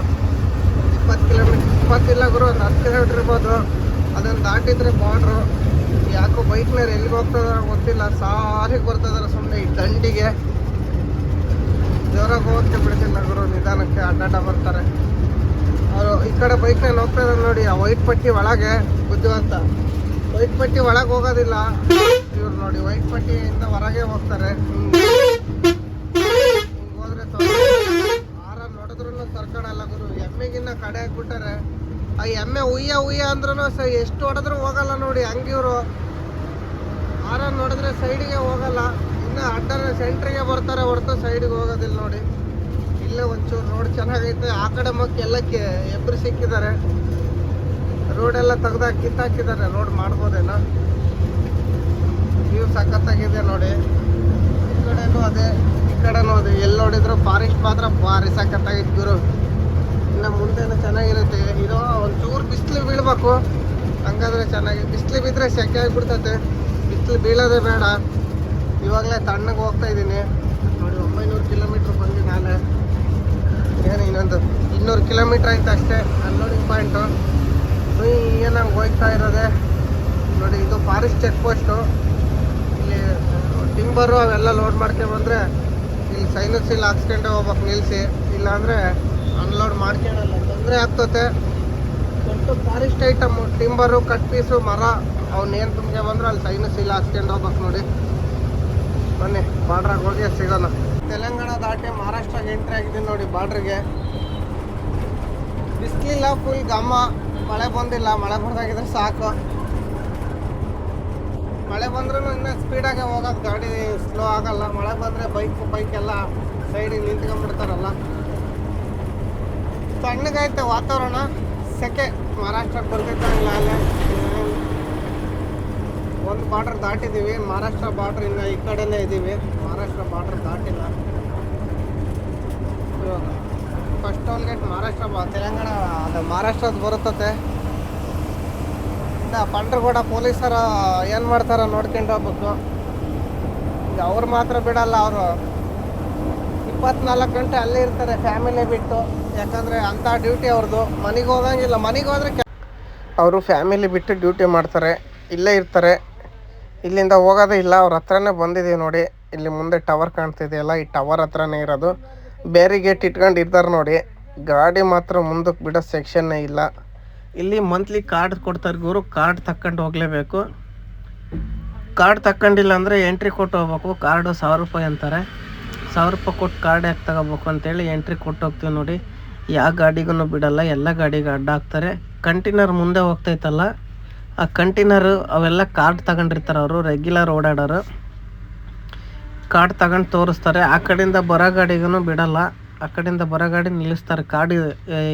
ಇಪ್ಪತ್ತು ಕಿಲೋಮೀಟ್ರ್ ಇಪ್ಪತ್ತಿಲ್ಲ ಗುರು, ಒಂದು ಹತ್ತು ಕಿಲೋಮೀಟ್ರ್ ಇರ್ಬೋದು. ಅದನ್ನು ದಾಟಿದ್ರೆ ಬಾರ್ಡ್ರು ಯಾಕೋ ಬೈಕ್ನವ್ರು ಎಲ್ಲಿಗೆ ಹೋಗ್ತದ ಗೊತ್ತಿಲ್ಲ, ಸಾರಿಗೆ ಬರ್ತದಾರ ಸುಮ್ಮನೆ ಈ ದಂಡಿಗೆ. ಜೋರಾಗಿ ಹೋಗಕ್ಕೆ ಬಿಡ್ತಿಲ್ಲ ಗುರು, ನಿಧಾನಕ್ಕೆ ಅಡ್ಡಾಟ ಬರ್ತಾರೆ. ಅವರು ಈ ಕಡೆ ಬೈಕ್ನಲ್ಲಿ ಹೋಗ್ತಾ ನೋಡಿ, ಆ ವೈಟ್ ಪಟ್ಟಿ ಒಳಗೆ, ಬುದ್ಧಿವಂತ. ವೈಟ್ ಪಟ್ಟಿ ಒಳಗೆ ಹೋಗೋದಿಲ್ಲ. ಇವ್ರು ನೋಡಿ ವೈಟ್ ಪಟ್ಟಿಯಿಂದ ಹೊರಗೆ ಹೋಗ್ತಾರೆ. ಹಿಂಗ್ ಹೋದ್ರೆ ಆರ ನೋಡಿದ್ರು ಸರ್ಕಣಲ್ಲ ಗುರು. ಎಮ್ಮೆಗಿನ್ನ ಕಡೆ ಹಾಕ್ಬಿಟ್ಟಾರೆ. ಆ ಎಮ್ಮೆ ಉಯ್ಯ ಉಯ್ಯ ಅಂದ್ರೂ ಸ ಎಷ್ಟು ಹೊಡೆದ್ರು ಹೋಗಲ್ಲ ನೋಡಿ ಹಂಗಿವ್ರು ಆರ ನೋಡಿದ್ರೆ ಸೈಡಿಗೆ ಹೋಗಲ್ಲ. ಇನ್ನು ಅಡ್ಡ ಸೆಂಟ್ರಿಗೆ ಬರ್ತಾರೆ ಹೊರತು ಸೈಡಿಗೆ ಹೋಗೋದಿಲ್ಲ ನೋಡಿ. ಇಲ್ಲೇ ಒಂಚೂರು ರೋಡ್ ಚೆನ್ನಾಗೈತೆ. ಆ ಕಡೆ ಮಕ್ಕ ಎಲ್ಲ ಎಬ್ರು ಸಿಕ್ಕಿದ್ದಾರೆ. ರೋಡ್ ಎಲ್ಲ ತೆಗ್ದಾಕಿ ಕಿತ್ತಾಕಿದ್ದಾರೆ ರೋಡ್ ಮಾಡ್ಬೋದೇನೋ. ವ್ಯೂ ಸಖತ್ತಾಗಿದೆ ನೋಡಿ. ಈ ಕಡೆನೂ ಅದೇ, ಈ ಕಡೆನೂ ಅದೇ. ಎಲ್ಲಿ ನೋಡಿದ್ರು ಫಾರೆಸ್ಟ್ ಮಾತ್ರ ಭಾರಿ ಸಖತ್ತಾಗಿತ್ತು ಗುರು. ಇನ್ನು ಮುಂದೆನೂ ಚೆನ್ನಾಗಿರುತ್ತೆ. ಇದು ಒಂಚೂರು ಬಿಸಿಲು ಬೀಳ್ಬೇಕು. ಹಂಗಾದ್ರೆ ಚೆನ್ನಾಗಿ ಬಿಸಿಲು ಬಿದ್ದರೆ ಸೆಕೆ ಆಗಿಬಿಡ್ತೈತೆ. ಬಿಸಿಲು ಬೀಳೋದೇ ಬೇಡ. ಇವಾಗಲೇ ತಣ್ಣಗೆ ಹೋಗ್ತಾ ಇದ್ದೀನಿ. ನೋಡಿ, ಒಂಬೈನೂರು ಕಿಲೋಮೀಟ್ರ್ ಬಂದು ನಾನೇ ಏನು ಇನ್ನೊಂದು ಇನ್ನೂರು ಕಿಲೋಮೀಟ್ರ್ ಆಯ್ತು ಅಷ್ಟೇ. Unloading point. ಏನಂಗೆ ಹೋಗ್ತಾ ಇರೋದೆ? ನೋಡಿ, ಇದು ಫಾರೆಸ್ಟ್ ಚೆಕ್ ಪೋಸ್ಟು ಇಲ್ಲಿ ಟಿಂಬರು ಅವೆಲ್ಲ ಲೋಡ್ ಮಾಡ್ಕೊಂಡು ಬಂದರೆ ಇಲ್ಲಿ ಸೈನಸ್ ಇಲ್ಲಿ ಹಾಕ್ಸ್ಕೊಂಡೆ ಹೋಗ್ಬೇಕು, ನಿಲ್ಲಿಸಿ. ಇಲ್ಲಾಂದರೆ ಅನ್ಲೋಡ್ ಮಾಡ್ಕೊಳಲ್ಲ. ತೊಂದರೆ ಆಗ್ತತೆ ದೊಡ್ಡ forest item timber cut piece ಮರ ಅವನ್ನೇನು ತುಂಬಿಗೆ ಬಂದ್ರೆ ಅಲ್ಲಿ ಸೈನಸ್ ಇಲ್ಲ ಹಾಕ್ಸ್ಕೊಂಡು ಹೋಗ್ಬೇಕು ನೋಡಿ. ಬನ್ನಿ, ಬಾರ್ಡ್ರಾಗ ಹೋಗಿ ಸಿಗೋಣ. ತೆಲಂಗಾಣ ದಾಟಿ ಮಹಾರಾಷ್ಟ್ರಾಗ ಎಂಟ್ರಿ ಆಗಿದ್ದೀನಿ ನೋಡಿ ಬಾರ್ಡ್ರಿಗೆ. ಬಿಸಿಲಿಲ್ಲ ಫುಲ್ ಘಮ. ಮಳೆ ಬಂದಿಲ್ಲ, ಮಳೆ ಬರ್ದಾಗಿದ್ರೆ ಸಾಕು. ಮಳೆ ಬಂದ್ರೂ ಇನ್ನೂ ಸ್ಪೀಡಾಗೆ ಹೋಗೋದು ಗಾಡಿ ಸ್ಲೋ ಆಗಲ್ಲ. ಮಳೆ ಬಂದರೆ ಬೈಕ್ ಬೈಕ್ ಎಲ್ಲ ಸೈಡಿಗೆ ನಿಂತ್ಕೊಂಡ್ಬಿಡ್ತಾರಲ್ಲ. ತಣ್ಣಗೈತೆ ವಾತಾವರಣ. ಸೆಕೆ ಮಹಾರಾಷ್ಟ್ರಕ್ಕೆ ಬರ್ತಿದ್ದಂಗಿಲ್ಲ ಅಲ್ಲೇ. ಒಂದು ಬಾರ್ಡ್ರ್ ದಾಟಿದ್ದೀವಿ. ಮಹಾರಾಷ್ಟ್ರ ಬಾರ್ಡ್ರ್ ಇನ್ನು ಈ ಕಡೆನೇ ಇದ್ದೀವಿ Maharashtra border ದಾಟಿಲ್ಲ. First toll gate Maharashtra Telangana, ಅದು ಮಹಾರಾಷ್ಟ್ರದ್ದು ಬರುತ್ತದೆ ಇನ್ನು ಪಂಡ್ರಗೌಡ ಪೊಲೀಸರು ಏನು ಮಾಡ್ತಾರ ನೋಡ್ಕೊಂಡು ಹೋಗ್ಬೇಕು. ಅವ್ರು ಮಾತ್ರ ಬಿಡಲ್ಲ ಅವರು. ಇಪ್ಪತ್ನಾಲ್ಕು ಗಂಟೆ ಅಲ್ಲೇ ಇರ್ತಾರೆ ಫ್ಯಾಮಿಲಿ ಬಿಟ್ಟು. ಯಾಕಂದರೆ ಅಂಥ ಡ್ಯೂಟಿ ಅವ್ರದ್ದು. ಮನೆಗೆ ಹೋಗಂಗಿಲ್ಲ. ಮನೆಗೆ ಹೋದ್ರೆ ಅವರು ಫ್ಯಾಮಿಲಿ ಬಿಟ್ಟು ಡ್ಯೂಟಿ ಮಾಡ್ತಾರೆ. ಇಲ್ಲೇ ಇರ್ತಾರೆ. ಇಲ್ಲಿಂದ ಹೋಗೋದೇ ಇಲ್ಲ. ಅವ್ರ ಹತ್ರನೇ ಬಂದಿದ್ದೀವಿ ನೋಡಿ. ಇಲ್ಲಿ ಮುಂದೆ ಟವರ್ ಕಾಣ್ತಿದೆಯಲ್ಲ ಈ ಟವರ್ ಹತ್ರನೇ ಇರೋದು. ಬೇರೆ ಗೇಟ್ ಇಟ್ಕೊಂಡು ಇರ್ತಾರೆ ನೋಡಿ. ಗಾಡಿ ಮಾತ್ರ ಮುಂದಕ್ಕೆ ಬಿಡೋ ಸೆಕ್ಷನ್ನೇ ಇಲ್ಲ. ಇಲ್ಲಿ ಮಂತ್ಲಿ ಕಾರ್ಡ್ ಕೊಡ್ತಾರೆ ಗುರು ಕಾರ್ಡ್ ತಕ್ಕೊಂಡು ಹೋಗಲೇಬೇಕು. ಕಾರ್ಡ್ ತಕ್ಕೊಂಡಿಲ್ಲ ಅಂದರೆ ಎಂಟ್ರಿ ಕೊಟ್ಟು ಹೋಗ್ಬೇಕು. ಕಾರ್ಡು ಸಾವಿರ ರೂಪಾಯಿ ಅಂತಾರೆ. ಸಾವಿರ ರೂಪಾಯಿ ಕೊಟ್ಟು ಕಾರ್ಡ್ ಯಾಕೆ ತಗೋಬೇಕು ಅಂತೇಳಿ ಎಂಟ್ರಿ ಕೊಟ್ಟು ಹೋಗ್ತೀವಿ ನೋಡಿ. ಯಾವ ಗಾಡಿಗೂ ಬಿಡಲ್ಲ, ಎಲ್ಲ ಗಾಡಿಗೆ ಅಡ್ಡ ಹಾಕ್ತಾರೆ. ಕಂಟೈನರ್ ಮುಂದೆ ಹೋಗ್ತೈತಲ್ಲ, ಆ ಕಂಟೈನರು ಅವೆಲ್ಲ ಕಾರ್ಡ್ ತಗೊಂಡಿರ್ತಾರೆ ಅವರು ರೆಗ್ಯುಲರ್ ಓಡಾಡೋರು. ಕಾರ್ಡ್ ತಗೊಂಡು ತೋರಿಸ್ತಾರೆ. ಆ ಕಡೆಯಿಂದ ಬರೋ ಗಾಡಿಗೂ ಬಿಡಲ್ಲ. ಆ ಕಡೆಯಿಂದ ಬರೋ ಗಾಡಿ ನಿಲ್ಲಿಸ್ತಾರೆ. ಕಾರ್ಡ್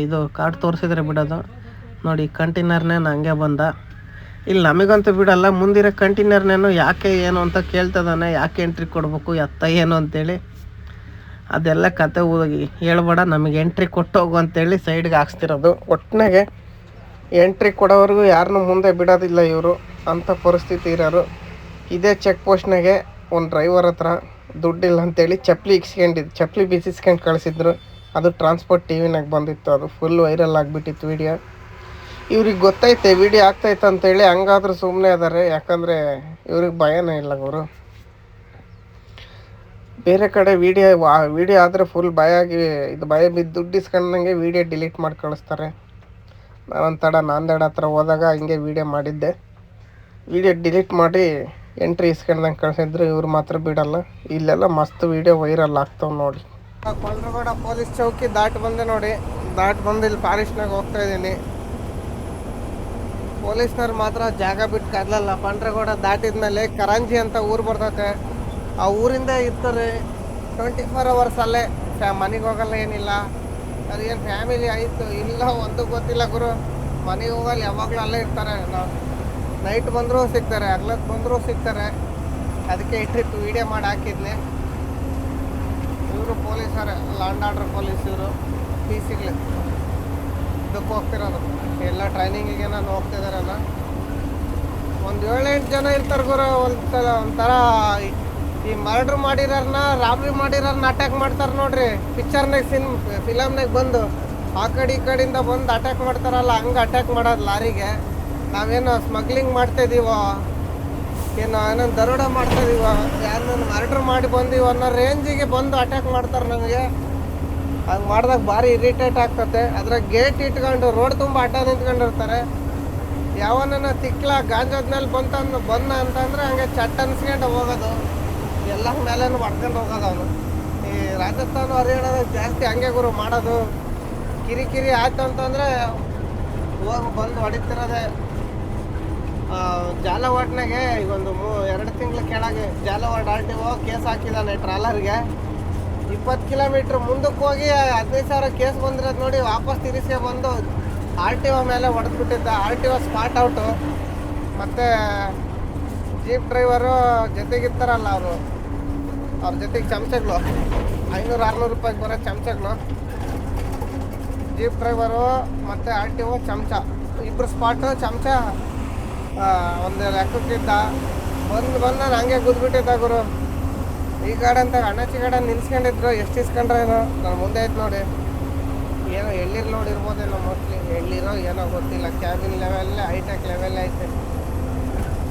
ಇದು ಕಾರ್ಡ್ ತೋರಿಸಿದ್ರೆ ಬಿಡೋದು. ನೋಡಿ ಕಂಟೈನರ್ನೇನು ಹಂಗೆ ಬಂದ. ಇಲ್ಲಿ ನಮಗಂತೂ ಬಿಡಲ್ಲ, ಮುಂದಿರೋ ಕಂಟೈನರ್ನೇನು ಯಾಕೆ ಏನು ಅಂತ ಕೇಳ್ತದಾನೆ, ಯಾಕೆ ಎಂಟ್ರಿ ಕೊಡಬೇಕು, ಎತ್ತ ಏನು ಅಂತೇಳಿ. ಅದೆಲ್ಲ ಕತೆ ಹೋಗಿ ಹೇಳ್ಬೇಡ, ನಮಗೆ ಎಂಟ್ರಿ ಕೊಟ್ಟು ಹೋಗು ಅಂತೇಳಿ ಸೈಡ್ಗೆ ಹಾಕ್ಸ್ತಿರೋದು. ಒಟ್ಟಿನಾಗೆ ಎಂಟ್ರಿ ಕೊಡೋವರೆಗೂ ಯಾರನ್ನೂ ಮುಂದೆ ಬಿಡೋದಿಲ್ಲ ಇವರು ಅಂಥ ಪರಿಸ್ಥಿತಿ ಇರೋರು. ಇದೇ ಚೆಕ್ ಪೋಸ್ಟ್ನಾಗೆ ಒಂದು ಡ್ರೈವರ್ ಹತ್ರ ದುಡ್ಡಿಲ್ಲ ಅಂತೇಳಿ ಚಪ್ಪಲಿ ಇಕ್ಸ್ಕೊಂಡಿದ್ದು ಚಪ್ಪಲಿ ಬಿಸಿಸ್ಕೊಂಡು ಕಳಿಸಿದ್ರು. ಅದು ಟ್ರಾನ್ಸ್ಪೋರ್ಟ್ ಟಿ ವಿನಾಗ ಬಂದಿತ್ತು, ಅದು ಫುಲ್ ವೈರಲ್ ಆಗಿಬಿಟ್ಟಿತ್ತು ವಿಡಿಯೋ ಇವ್ರಿಗೆ ಗೊತ್ತೈತೆ ವಿಡಿಯೋ ಆಗ್ತೈತೆ ಅಂತೇಳಿ ಹಂಗಾದ್ರೂ ಸುಮ್ಮನೆ ಅದಾರೆ. ಯಾಕಂದರೆ ಇವ್ರಿಗೆ ಭಯನೇ ಇಲ್ಲ ಅವರು ಬೇರೆ ಕಡೆ ವಿಡಿಯೋ ವಿಡಿಯೋ ಆದರೆ ಫುಲ್ ಭಯ ಆಗಿ, ಇದು ಭಯ ಬಿದ್ದು ದುಡ್ಡು ಇಸ್ಕೊಂಡಂಗೆ ವಿಡಿಯೋ ಡಿಲೀಟ್ ಮಾಡಿ ಕಳಿಸ್ತಾರೆ. ತಡ ನಾಂದೇಡ ಹತ್ರ ಹೋದಾಗ ಹಿಂಗೆ ವಿಡಿಯೋ ಮಾಡಿದ್ದೆ. ವಿಡಿಯೋ ಡಿಲೀಟ್ ಮಾಡಿ ಎಂಟ್ರಿ ಇಸ್ಕೊಂಡಂಗೆ ಕಳಿಸಿದ್ರು, ಇವ್ರು ಮಾತ್ರ ಬಿಡಲ್ಲ. ಇಲ್ಲೆಲ್ಲ ಮಸ್ತ್ ವಿಡಿಯೋ ವೈರಲ್ ಆಗ್ತಾವೆ ನೋಡಿ. ಕೊಂಡ್ರಗೌಡ ಪೊಲೀಸ್ ಚೌಕಿ ದಾಟಿ ಬಂದೆ ನೋಡಿ. ದಾಟಿ ಬಂದು ಇಲ್ಲಿ ಪಾಲಿಸ್ನಾಗ ಹೋಗ್ತಾ ಇದ್ದೀನಿ ಪೊಲೀಸ್ನವ್ರು ಮಾತ್ರ ಜಾಗ ಬಿಟ್ಟು ಕದಲಲ್ಲ ದಾಟಿದ ಮೇಲೆ ಕರಂಜಿ ಅಂತ ಊರು ಬರ್ತೈತೆ. ಆ ಊರಿಂದ ಇರ್ತಾರೆ ಟ್ವೆಂಟಿ ಫೋರ್ ಅವರ್ಸ್ ಅಲ್ಲೇ. ಫ್ಯಾ, ಮನೆಗೆ ಹೋಗಲ್ಲ ಏನಿಲ್ಲ. ಅದೇನು ಫ್ಯಾಮಿಲಿ ಆಯಿತು? ಇಲ್ಲ, ಒಂದು ಗೊತ್ತಿಲ್ಲ ಗುರು. ಮನೆಗೆ ಹೋಗಲ್ಲ, ಯಾವಾಗಲೂ ಅಲ್ಲೇ ಇರ್ತಾರೆ. ನೈಟ್ ಬಂದರೂ ಸಿಗ್ತಾರೆ ಹಗ್ಲತ್ತು ಬಂದರೂ ಸಿಗ್ತಾರೆ. ಅದಕ್ಕೆ ಇಟ್ಟಿತ್ತು ವೀಡಿಯೋ ಮಾಡಿ ಹಾಕಿದ್ನಿ. ಇವರು ಪೊಲೀಸರೇ ಲಾಂಡ್ ಆರ್ಡರ್ ಪೊಲೀಸ್ ಇವರು. ಪಿ ಇದಕ್ಕೆ ಹೋಗ್ತಿರೋದು ಎಲ್ಲ ಟ್ರೈನಿಂಗಿಗೆ ನಾನು ಹೋಗ್ತಿದ್ದಾರಲ್ಲ ಒಂದು ಏಳೆಂಟು ಜನ ಇರ್ತಾರೆ ಗುರು ಒಂದ್ಸಲ ಒಂಥರ ಈ- ಮರ್ಡ್ರ್ ಮಾಡಿರೋರ್ನ ರಾಬ್ರಿ ಮಾಡಿರೋರ್ನ ಅಟ್ಯಾಕ್ ಮಾಡ್ತಾರೆ ನೋಡ್ರಿ. ಪಿಕ್ಚರ್ನಾಗ ಸಿನ್ ಫಿಲಮ್ನಾಗ ಬಂದು. ಆ ಕಡೆ ಈ ಕಡೆಯಿಂದ ಬಂದು ಅಟ್ಯಾಕ್ ಮಾಡ್ತಾರಲ್ಲ, ಹಂಗೆ ಅಟ್ಯಾಕ್ ಮಾಡೋದು ಲಾರಿಗೆ. ನಾವೇನು ಸ್ಮಗ್ಲಿಂಗ್ ಮಾಡ್ತಾ ಇದೀವೋ? ಏನೋ ಏನೋ ದರೋಡ ಮಾಡ್ತಾ ಇದೀವೋ? ಯಾರನ್ನ ಮರ್ಡ್ರ್ ಮಾಡಿ ಬಂದೀವೋ ಅನ್ನೋ ರೇಂಜಿಗೆ ಬಂದು ಅಟ್ಯಾಕ್ ಮಾಡ್ತಾರೆ ನಮಗೆ. ಹಂಗೆ ಮಾಡಿದಾಗ ಭಾರಿ ಇರಿಟೇಟ್ ಆಗ್ತತೆ. ಅದ್ರಾಗ ಗೇಟ್ ಇಟ್ಕೊಂಡು ರೋಡ್ ತುಂಬ ಅಡ್ಡ ನಿಂತ್ಕೊಂಡಿರ್ತಾರೆ. ಯಾವನ ತಿಕ್ಲ, ಗಾಂಜಾದ ಮೇಲೆ ಬಂತ ಬಂದ ಅಂತಂದ್ರೆ ಹಂಗೆ ಚಟ್ ಅನ್ಸ್ಕೊಂಡು ಹೋಗೋದು. ಎಲ್ಲ ಮೇಲೆ ಹೊಡ್ಕೊಂಡು ಹೋಗೋದು ಅವನು. ಈ ರಾಜಸ್ಥಾನ ಹರಿಯಾಣದ ಜಾಸ್ತಿ ಹಂಗೆ ಗುರು ಮಾಡೋದು. ಕಿರಿಕಿರಿ ಆಯ್ತು ಅಂತಂದರೆ ಹೋಗಿ ಬಂದು ಹೊಡಿತಿರೋದೆ. ಜಾಲವಾಡ್ನಾಗೆ ಈಗ ಒಂದು ಮೂ, ಎರಡು ತಿಂಗಳ ಕೆಳಗೆ Jhalawar R T O case ಹಾಕಿದ್ದಾನೆ ಟ್ರಾಲರ್ಗೆ. ಇಪ್ಪತ್ತು ಕಿಲೋಮೀಟ್ರ್ ಮುಂದಕ್ಕೆ ಹೋಗಿ ಹದಿನೈದು ಸಾವಿರ ಕೇಸ್ ಬಂದಿರೋದು ನೋಡಿ ವಾಪಸ್ ತಿರ್ಸ್ಕೆ ಬಂದು ಆರ್ ಟಿ ಒ ಮೇಲೆ ಹೊಡೆದ್ಬಿಟ್ಟಿದ್ದ. R T O spot out. ಮತ್ತು ಜೀಪ್ ಡ್ರೈವರು ಜೊತೆಗಿರ್ತಾರಲ್ಲ ಅವರು. ಅವ್ರ ಜೊತೆಗೆ ಚಮಚಗಳು. ಐನೂರು, ಆರುನೂರು ರೂಪಾಯಿಗೆ ಬರೋ ಚಮಚಗಳು. ಜೀಪ್ ಡ್ರೈವರು ಮತ್ತು ಆರ್ ಟಿ ಒ ಚಮಚ. ಇಬ್ಬರು ಸ್ಪಾಟು, ಚಮಚ ಒಂದು ಲೆಕ್ಕಕ್ಕಿದ್ದ. ಬಂದು ಬಂದು ನಾನು ಹಂಗೆ ಗುದ್ಬಿಟ್ಟಿದ್ದ ಗುರು. ಈ ಗಾಡ ಅಂತ ಅಣ್ಣಾಚಿ ಗಾರ್ಡನ್ ನಿಲ್ಸ್ಕೊಂಡಿದ್ರು. ಎಷ್ಟು ಇಸ್ಕೊಂಡ್ರೇನೋ? ನಾನು ಮುಂದೆ ಆಯ್ತು ನೋಡಿ. ಏನೋ ಎಳ್ಳಿರ್ ಲೋಡ್ ಇರ್ಬೋದೇನೋ ಮೋಸ್ಟ್ಲಿ ಎಳ್ಳಿರೋ ಏನೋ ಗೊತ್ತಿಲ್ಲ. ಕ್ಯಾಬಿನ್ ಲೆವೆಲ್ಲೇ ಹೈಟೆಕ್ ಲೆವೆಲ್ ಐತೆ.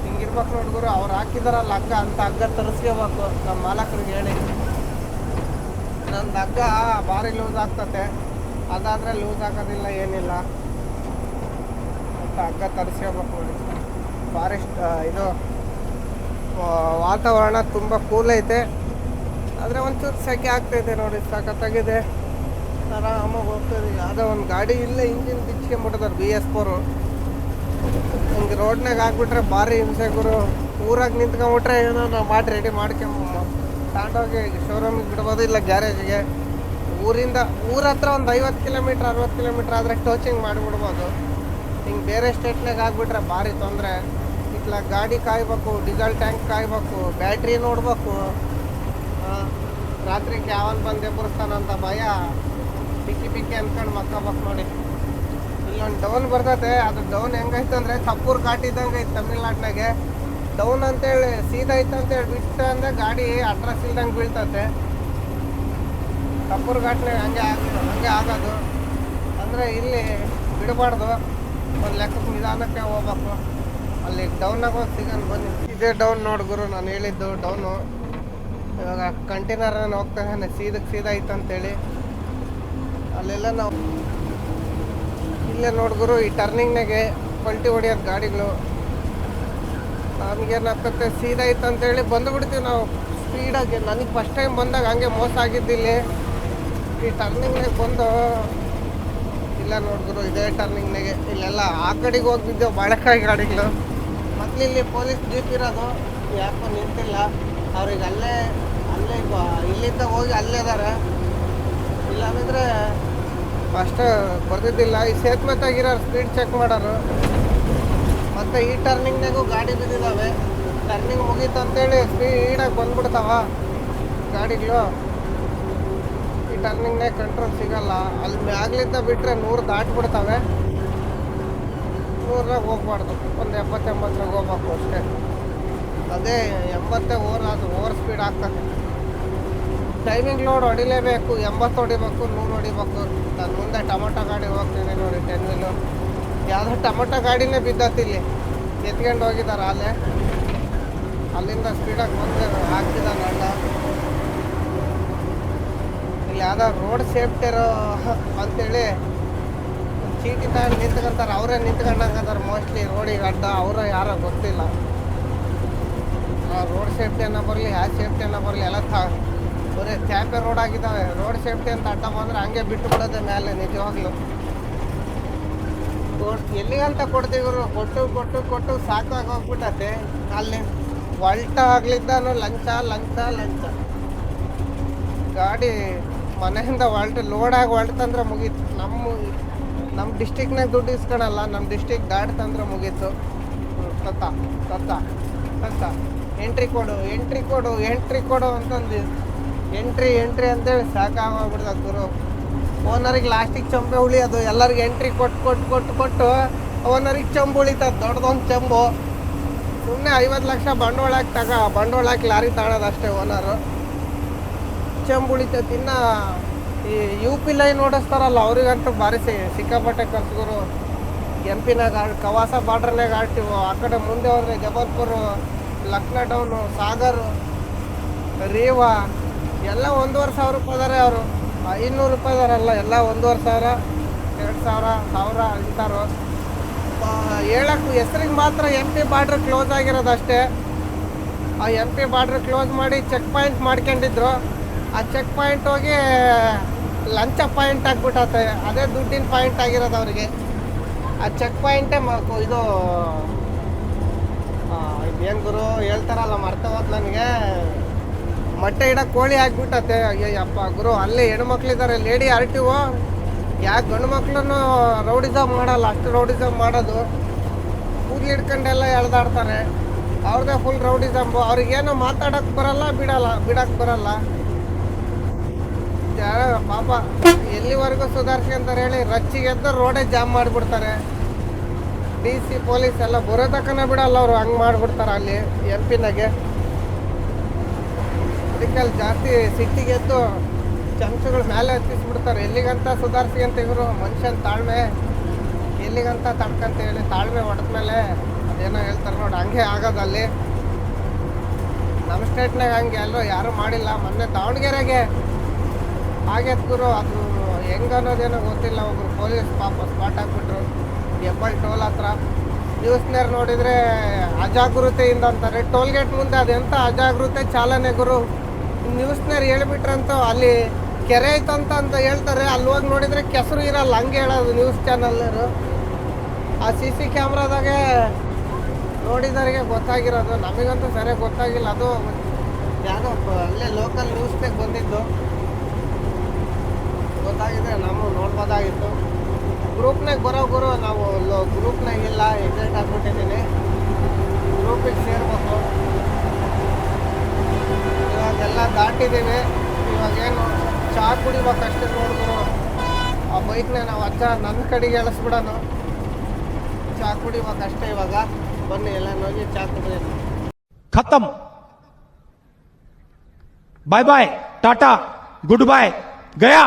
ಹಿಂಗಿರ್ಬೇಕು ನೋಡಿ ನೋಡ್ಗುರು ಅವ್ರು ಹಾಕಿದಾರಲ್ಲ ಹಗ್ಗ ಅಂತ ಹಗ್ಗ ತರಿಸ್ಕೋಬೇಕು. ನಮ್ಮ ಮಾಲಕರಿಗೆ ಹೇಳಿ. ನಂದು ಹಗ್ಗ ಭಾರಿ ಲೂಸ್ ಆಗ್ತತೆ. ಅದಾದರೆ ಲೂಸ್ ಆಗೋದಿಲ್ಲ, ಏನಿಲ್ಲ. ಅಂತ ಹಗ್ಗ ತರಿಸ್ಕೋಬೇಕು ನೋಡಿ. ಫಾರೆಸ್ಟ್ ಇದು ವಾತಾವರಣ ತುಂಬ ಕೂಲ್ ಐತೆ. ಆದರೆ ಒಂಚೂರು ಸೆಕೆ ಆಗ್ತೈತೆ ನೋಡಿ, ಸಖತ್ತಾಗಿದೆ. ಆರಾಮಾಗಿ ಹೋಗ್ತದೆ ಯಾವುದೋ ಒಂದು ಗಾಡಿ ಇಲ್ಲ, ಇಂಜಿನ್ ಬಿಚ್ಕೊಂಬಿಟ್ಟಿದ್ದಾರೆ ಬಿ ಎಸ್ ಫೋರು. ಹಿಂಗೆ ರೋಡ್ನಾಗ ಹಾಕ್ಬಿಟ್ರೆ ಭಾರಿ ಹಿಂಸೆ ಗುರು. ಊರಾಗ ನಿಂತ್ಕೊಂಬಿಟ್ರೆ ಏನೋ ನಾವು ಮಾಡಿ ರೆಡಿ ಮಾಡ್ಕೊಂಬ ತಗೊಂಡೋಗಿ ಶೋರೂಮಿಗೆ ಬಿಡ್ಬೋದು ಇಲ್ಲ ಗ್ಯಾರೇಜಿಗೆ. ಊರಿಂದ, ಊರ ಹತ್ರ ಒಂದು ಐವತ್ತು ಕಿಲೋಮೀಟ್ರ್, ಅರವತ್ತು ಕಿಲೋಮೀಟ್ರ್ ಆದರೆ ಟೋಚಿಂಗ್ ಮಾಡಿಬಿಡ್ಬೋದು. ಹಿಂಗೆ ಬೇರೆ ಸ್ಟೇಟ್ನಾಗ ಆಗ್ಬಿಟ್ರೆ ಭಾರಿ ತೊಂದರೆ. ಇಟ್ಲ ಗಾಡಿ ಕಾಯ್ಬೇಕು, ಡೀಸೆಲ್ ಟ್ಯಾಂಕ್ ಕಾಯ್ಬೇಕು, ಬ್ಯಾಟ್ರಿ ನೋಡ್ಬೇಕು. ರಾತ್ರಿಗೆ ಬಂದೆ ಬಂದು ಎಬ್ಬರಿಸ್ತಾನಂತ ಭಯ. ಪಿಕ್ಕಿ ಪಿಕ್ಕಿ ಅನ್ಕೊಂಡು ಮಕ್ಕೋಬೇಕು ನೋಡಿ. ಇಲ್ಲೊಂದು ಡೌನ್ ಬರ್ತೈತೆ. ಅದು ಡೌನ್ ಹೆಂಗೈತೆ ಅಂದರೆ ಕಪ್ಪೂರ್ ಘಾಟ್ ಇದ್ದಂಗೆ ಐತೆ ತಮಿಳ್ನಾಡಿನಾಗೆ. ಡೌನ್ ಅಂತೇಳಿ ಸೀದಾ ಐತೆ ಅಂತೇಳಿ ಬಿಟ್ಟ ಅಂದ್ರೆ ಗಾಡಿ ಅಡ್ರೆಸ್ ಇಲ್ದಂಗೆ ಬೀಳ್ತತೆ. ಕಪ್ಪೂರ್ ಘಾಟ್ನಾಗ ಹಂಗೆ ಆಗ ಹಂಗೆ ಆಗೋದು. ಅಂದರೆ ಇಲ್ಲಿ ಬಿಡಬಾರ್ದು. ಒಂದು ಲೆಕ್ಕಕ್ಕೆ ನಿಧಾನಕ್ಕೆ ಹೋಗ್ಬೇಕು. ಅಲ್ಲಿ ಡೌನಾಗ ಹೋಗಿ ಸಿಗೋಣ ಬನ್ನಿ. ಇದೇ ಡೌನ್ ನೋಡು ಗುರು, ನಾನು ಹೇಳಿದ್ದು ಡೌನು ಇವಾಗ ಕಂಟೈನರ್ ಹೋಗ್ತಾ ಇದ್ದಾನೆ ಸೀದಕ್ಕೆ ಸೀದಾ ಐತೆ ಅಂತೇಳಿ ಅಲ್ಲೆಲ್ಲ ನಾವು ಇಲ್ಲೇ ನೋಡ್ಗುರು ಈ ಟರ್ನಿಂಗ್ನಾಗೆ ಪಲ್ಟಿ ಹೊಡಿಯೋದು ಗಾಡಿಗಳು. ನಮಗೇನಾಗ್ತತೆ ಸೀದಾ ಐತೆ ಅಂತೇಳಿ ಬಂದುಬಿಡ್ತೀವಿ ನಾವು ಸ್ಪೀಡಾಗಿ. ನನಗೆ ಫಸ್ಟ್ ಟೈಮ್ ಬಂದಾಗ ಹಂಗೆ ಮೋಸ ಆಗಿದ್ದಿಲ್ಲಿ ಈ ಟರ್ನಿಂಗ್ನಾಗೆ ಬಂದು ಇಲ್ಲ ನೋಡಿದ್ರು ಇದೇ ಟರ್ನಿಂಗ್ನಾಗೆ. ಇಲ್ಲೆಲ್ಲ ಆ ಕಡೆಗೆ ಹೋಗಿದ್ದೆವು ಬಾಳೆಕಾಯಿ ಗಾಡಿಗಳು. ಮತ್ತೆ ಇಲ್ಲಿ ಪೊಲೀಸ್ ಜೀಪ್ ಇರೋದು, ಯಾಕೋ ನಿಂತಿಲ್ಲ. ಅವ್ರಿಗೆ ಅಲ್ಲೇ ಅಲ್ಲೇ ಬ- ಇಲ್ಲಿಂದ ಹೋಗಿ ಅಲ್ಲೇ ಇದಾರೆ ಇಲ್ಲಾಂದ್ರೆ ಫಸ್ಟ್ ಬರ್ದಿದ್ದಿಲ್ಲ. ಈ ಸೇತುವೆತಾಗಿರೋ ಸ್ಪೀಡ್ ಚೆಕ್ ಮಾಡೋರು. ಮತ್ತು ಈ ಟರ್ನಿಂಗ್ನಾಗೂ ಗಾಡಿ ಬಿದ್ದಿದ್ದಾವೆ ಟರ್ನಿಂಗ್ ಮುಗೀತು ಅಂತೇಳಿ ಸ್ಪೀಡಾಗಿ ಬಂದ್ಬಿಡ್ತಾವ ಗಾಡಿಗಳು. ಈ ಟರ್ನಿಂಗ್ನಾಗ ಕಂಟ್ರೋಲ್ ಸಿಗಲ್ಲ. ಅಲ್ಲಿ ಮ್ಯಾಗ್ಲಿಂದ ಬಿಟ್ಟರೆ ನೂರು ದಾಟ್ಬಿಡ್ತವೆ. ನೂರಾಗ ಹೋಗ್ಬಾರ್ದು. ಒಂದು ಎಪ್ಪತ್ತೆಂಬತ್ತರಾಗ ಹೋಗ್ಬೇಕು ಅಷ್ಟೇ. ಅದೇ ಎಂಬತ್ತೇ ಓವರ್ ಅದು ಓವರ್ ಸ್ಪೀಡ್ ಆಗ್ತದೆ. ಟೈಮಿಂಗ್ ಲೋಡ್ ಹೊಡಿಲೇಬೇಕು, ಎಂಬತ್ತು ಹೊಡಿಬೇಕು, ನೂರು ಹೊಡಿಬೇಕು ನಾನು ಮುಂದೆ ಟೊಮೊಟೊ ಗಾಡಿ ಹೋಗ್ತೀನಿ ನೋಡಿ ಟೆನ್ ವೀಲು ಯಾವುದೋ ಟೊಮೊಟೊ ಗಾಡಿನೇ ಬಿದ್ದತ್ತಿಲ್ಲಿ ಎತ್ಕೊಂಡು ಹೋಗಿದ್ದಾರೆ ಅಲ್ಲೇ. ಅಲ್ಲಿಂದ ಸ್ಪೀಡಾಗಿ ಬಂದು ಹಾಕ್ತಿದ್ದಾನೆ ಅಣ್ಣ. ಇಲ್ಲಿ ಯಾವುದೋ ರೋಡ್ ಸೇಫ್ಟಿ ಇರೋ ಅಂತೇಳಿ ಚೀಟಿ ತಗೊಂಡು ನಿಂತ್ಕೊಂತಾರೆ. ಅವರೇ ನಿಂತ್ಕೊಂಡಂಗಂತಾರೆ ಮೋಸ್ಟ್ಲಿ ರೋಡಿಗೆ ಅಡ್ಡ. ಅವರ ಯಾರೋ ಗೊತ್ತಿಲ್ಲ. ರೋಡ್ ಸೇಫ್ಟಿ ಅನ್ನೋ ಬರಲಿ ಯಾವ ಸೇಫ್ಟಿ ಅನ್ನೋ ಬರಲಿ, ಎಲ್ಲ ತ ಬರೀ ಚಾಪೆ ರೋಡ್ ಆಗಿದ್ದಾವೆ. ರೋಡ್ ಸೇಫ್ಟಿ ಅಂತ ಅಡ್ಡ ಬಂದ್ರೆ ಹಂಗೆ ಬಿಟ್ಟು ಬಿಡೋದೆ ಮೇಲೆ ನಿಜವಾಗ್ಲೂ. ಎಲ್ಲಿಗಂತ ಕೊಡ್ತೀವಿ ಕೊಟ್ಟು ಕೊಟ್ಟು ಕೊಟ್ಟು ಸಾಕಾಗಿ ಹೋಗ್ಬಿಟ್ಟತೆ. ಅಲ್ಲಿ ಒಲ್ಟ ಆಗ್ಲಿದ್ದಾನು ಲಂಚ ಲಂಚ ಲಂಚ. ಗಾಡಿ ಮನೆಯಿಂದ ಆಗಿ ಲೋಡಾಗಿ ತಂದ್ರೆ ಮುಗೀತು. ನಮ್ಮ ನಮ್ಮ ಡಿಸ್ಟಿಕ್ನಾಗ ದುಡ್ಡು ಇಸ್ಕೊಳಲ್ಲ ನಮ್ಮ ಡಿಸ್ಟಿಕ್ ದಾಟ್ತಂದ್ರೆ ಮುಗೀತು. ಹ್ಮ್, ತತ್ತ ತತ್ತ ತತ್ತ ಎಂಟ್ರಿ ಕೊಡು ಎಂಟ್ರಿ ಕೊಡು ಎಂಟ್ರಿ ಕೊಡು ಅಂತಂದು ಎಂಟ್ರಿ ಎಂಟ್ರಿ ಅಂತೇಳಿ ಸಾಕಾಗೋಗ್ಬಿಡ್ತದೆ ಗುರು. ಓನರಿಗೆ ಲಾಸ್ಟಿಗೆ ಚಂಬೆ ಉಳಿಯೋದು ಎಲ್ಲರಿಗೆ ಎಂಟ್ರಿ ಕೊಟ್ಟು ಕೊಟ್ಟು ಕೊಟ್ಟು ಕೊಟ್ಟು ಓನರಿಗೆ ಚಂಬು ಉಳಿತದೆ. ದೊಡ್ಡದೊಂದು ಚಂಬು. ಸುಮ್ಮನೆ ಐವತ್ತು ಲಕ್ಷ ಬಂಡವಾಳ ಹಾಕಿ ತಗ. ಬಂಡವಾಳ ಹಾಕಿ ಲಾರಿ ತಗೊಳೋದು ಅಷ್ಟೇ ಓನರು ಚಂಬು ಉಳಿತೈತಿ ಇನ್ನು ಈ ಯು ಪಿ ಲೈನ್ ಓಡಿಸ್ತಾರಲ್ಲ, ಅವ್ರಿಗಂತೂ ಭಾರಿ ಸಿಕ್ಕಾಪಟ್ಟೆ ಖರ್ಚುಗಳು ಎಂ ಪಿನಾಗ ಕವಾಸ ಬಾರ್ಡ್ರ್ನಾಗ ಆಡ್ತೀವಿ. ಆ ಕಡೆ ಮುಂದೆ ಹೋದರೆ ಜಬಲ್ಪುರು, ಲಕ್ನೋ ಟೌನು, ಸಾಗರ್, ರೀವಾ. ಎಲ್ಲ ಒಂದೂವರೆ ಸಾವಿರ ರೂಪಾಯಿ ಅದಾರೆ ಅವರು. ಐನೂರು ರೂಪಾಯಿ ಇದಾರಲ್ಲ ಎಲ್ಲ ಒಂದೂವರೆ ಸಾವಿರ, ಎರಡು ಸಾವಿರ ಸಾವಿರ ಅಂತಾರು. ಹೇಳಕ್ಕೆ ಹೆಸ್ರಿಗೆ ಮಾತ್ರ ಎಂ ಪಿ ಬಾರ್ಡ್ರ್ ಕ್ಲೋಸ್ ಆಗಿರೋದು ಅಷ್ಟೇ. ಆ ಎಂ ಪಿ ಬಾರ್ಡ್ರ್ ಕ್ಲೋಸ್ ಮಾಡಿ ಚೆಕ್ ಪಾಯಿಂಟ್ ಮಾಡ್ಕೊಂಡಿದ್ರು. ಆ ಚೆಕ್ ಪಾಯಿಂಟ್ ಹೋಗಿ ಲಂಚ ಪಾಯಿಂಟ್ ಆಗ್ಬಿಟ್ಟತ್ತೆ ಅದೇ ದುಡ್ಡಿನ ಪಾಯಿಂಟ್ ಆಗಿರೋದು ಅವರಿಗೆ. ಆ ಚೆಕ್ ಪಾಯಿಂಟೇ ಇದು ಏನು ಗುರು ಹೇಳ್ತಾರಲ್ಲ ಮರ್ತ ಹೋದ್ ನನಗೆ. ಮೊಟ್ಟೆ ಇಡ ಕೋಳಿ ಹಾಕ್ಬಿಟ್ಟತೆ ಅಯ್ಯಪ್ಪ ಗುರು, ಅಲ್ಲಿ ಹೆಣ್ಮಕ್ಳಿದ್ದಾರೆ ಲೇಡಿ ಆರ್ ಟಿ ಓ ಯಾಕೆ ಗಂಡು ಮಕ್ಳನ್ನು ರೌಡಿಸಮ್ ಮಾಡಲ್ಲ? ಅಷ್ಟು ರೌಡಿಸಮ್ ಮಾಡೋದು. ಕೂದಲು ಹಿಡ್ಕೊಂಡೆಲ್ಲ ಎಳ್ದಾಡ್ತಾರೆ. ಅವ್ರದ್ದೇ ಫುಲ್ ರೌಡಿಸಮ್. ಅವ್ರಿಗೇನು ಮಾತಾಡಕ್ಕೆ ಬರಲ್ಲ, ಬಿಡಲ್ಲ ಬಿಡಕ್ಕೆ ಬರಲ್ಲ. ಪಾಪ, ಎಲ್ಲಿವರೆಗೂ ಅಂತ ಹೇಳಿ, ರಚ್ಚಿಗೆ ಎದ್ದು ರೋಡೇ ಜಾಮ್ ಮಾಡಿಬಿಡ್ತಾರೆ. ಡಿ ಸಿ, ಪೊಲೀಸ್ ಎಲ್ಲ ಬರೋ ತಕ್ಕನ ಬಿಡಲ್ಲ ಅವರು, ಹಂಗೆ ಮಾಡಿಬಿಡ್ತಾರೆ ಅಲ್ಲಿ, ಎಂ ಪಿನಾಗೆ ಅದಕ್ಕೆ ಅಲ್ಲಿ ಜಾಸ್ತಿ ಸಿಟ್ಟಿಗೆ ಎದ್ದು ಚಂಚುಗಳು ಮೇಲೆ ಹತ್ತಿಸ್ಬಿಡ್ತಾರೆ. ಎಲ್ಲಿಗಂತ ಸುಧಾರಿಸ್ಕೊಂತ ಇವರು, ಮನುಷ್ಯನ ತಾಳ್ಮೆ, ಎಲ್ಲಿಗಂತ ತಡ್ಕಂತ ಹೇಳಿ ತಾಳ್ಮೆ ಹೊಡೆದ್ಮೇಲೆ ಅದೇನೋ ಹೇಳ್ತಾರೆ ನೋಡಿ, ಹಂಗೆ ಆಗೋದು ಅಲ್ಲಿ. ನಮ್ಮ ಸ್ಟೇಟ್ನಾಗ ಹಂಗೆ, ಎಲ್ಲರೂ ಯಾರೂ ಮಾಡಿಲ್ಲ. ಮೊನ್ನೆ ದಾವಣಗೆರೆಗೆ ಹಾಗೆ ಗುರು, ಅದು ಹೆಂಗ್ ಅನ್ನೋದೇನೋ ಗೊತ್ತಿಲ್ಲ ಒಬ್ರು ಪೊಲೀಸ್ ಪಾಪ ಸ್ಪಾಟ್ ಹಾಕ್ಬಿಟ್ರು. ಹೆಬ್ಬಳ್ ಟೋಲ್ ಹತ್ರ. ನ್ಯೂಸ್ನೇರ್ ನೋಡಿದರೆ ಅಜಾಗೃತೆಯಿಂದ ಅಂತಾರೆ. ಟೋಲ್ ಗೇಟ್ ಮುಂದೆ ಅದೆಂಥ ಅಜಾಗೃತೆ ಚಾಲನೆ ಗುರು? ನ್ಯೂಸ್ನೇರ್ ಹೇಳ್ಬಿಟ್ರಂತ ಅಲ್ಲಿ ಕೆರೆ ಐತಂತ ಅಂತ ಹೇಳ್ತಾರೆ. ಅಲ್ಲಿ ಹೋಗಿ ನೋಡಿದ್ರೆ ಕೆಸರು ಇರಲ್ಲ, ಹಂಗೆ ಹೇಳೋದು ನ್ಯೂಸ್ ಚಾನಲ್ನವರು ಆ ಸಿ ಸಿ ಕ್ಯಾಮ್ರಾದಾಗೆ ನೋಡಿದವರಿಗೆ ಗೊತ್ತಾಗಿರೋದು, ನಮಗಂತೂ ಸರಿಯಾಗಿ ಗೊತ್ತಾಗಿಲ್ಲ. ಅದು ಯಾವುದೋ ಅಲ್ಲೇ ಲೋಕಲ್ ನ್ಯೂಸ್ನಾಗ ಬಂದಿದ್ದು. ಗೊತ್ತಾಗಿದೆ, ನಾವು ನೋಡ್ಬೋದಾಗಿತ್ತು. ಗ್ರೂಪ್ನಾಗ ಬರೋ ಗುರು, ನಾವು ಗ್ರೂಪ್ನಾಗಿಲ್ಲ ಎಕ್ಸೈಟ್ ಆಗ್ಬಿಟ್ಟಿದ್ದೀನಿ ಗ್ರೂಪಿಗೆ ಸೇರ್ಬೇಕು. ಇವಾಗೆಲ್ಲ ದಾಟಿದ್ದೀವಿ. ಇವಾಗೇನು ಚಹಾ ಕುಡಿಬೇಕಷ್ಟೇ ನೋಡಿದ್ರು ಆ ಬೈಕ್ನ ನಾವು ಅಜ್ಜ ನನ್ನ ಕಡೆಗೆ ಎಳಿಸ್ಬಿಡೋಣ. ಚಹಾ ಕುಡಿಬೇಕಷ್ಟೇ ಇವಾಗ. ಬನ್ನಿ ಎಲ್ಲ ನೋಡಿ ಚಾ ಕುಡಿಯೋಣ. ಖತಮ್ bye bye tata good bye Gaya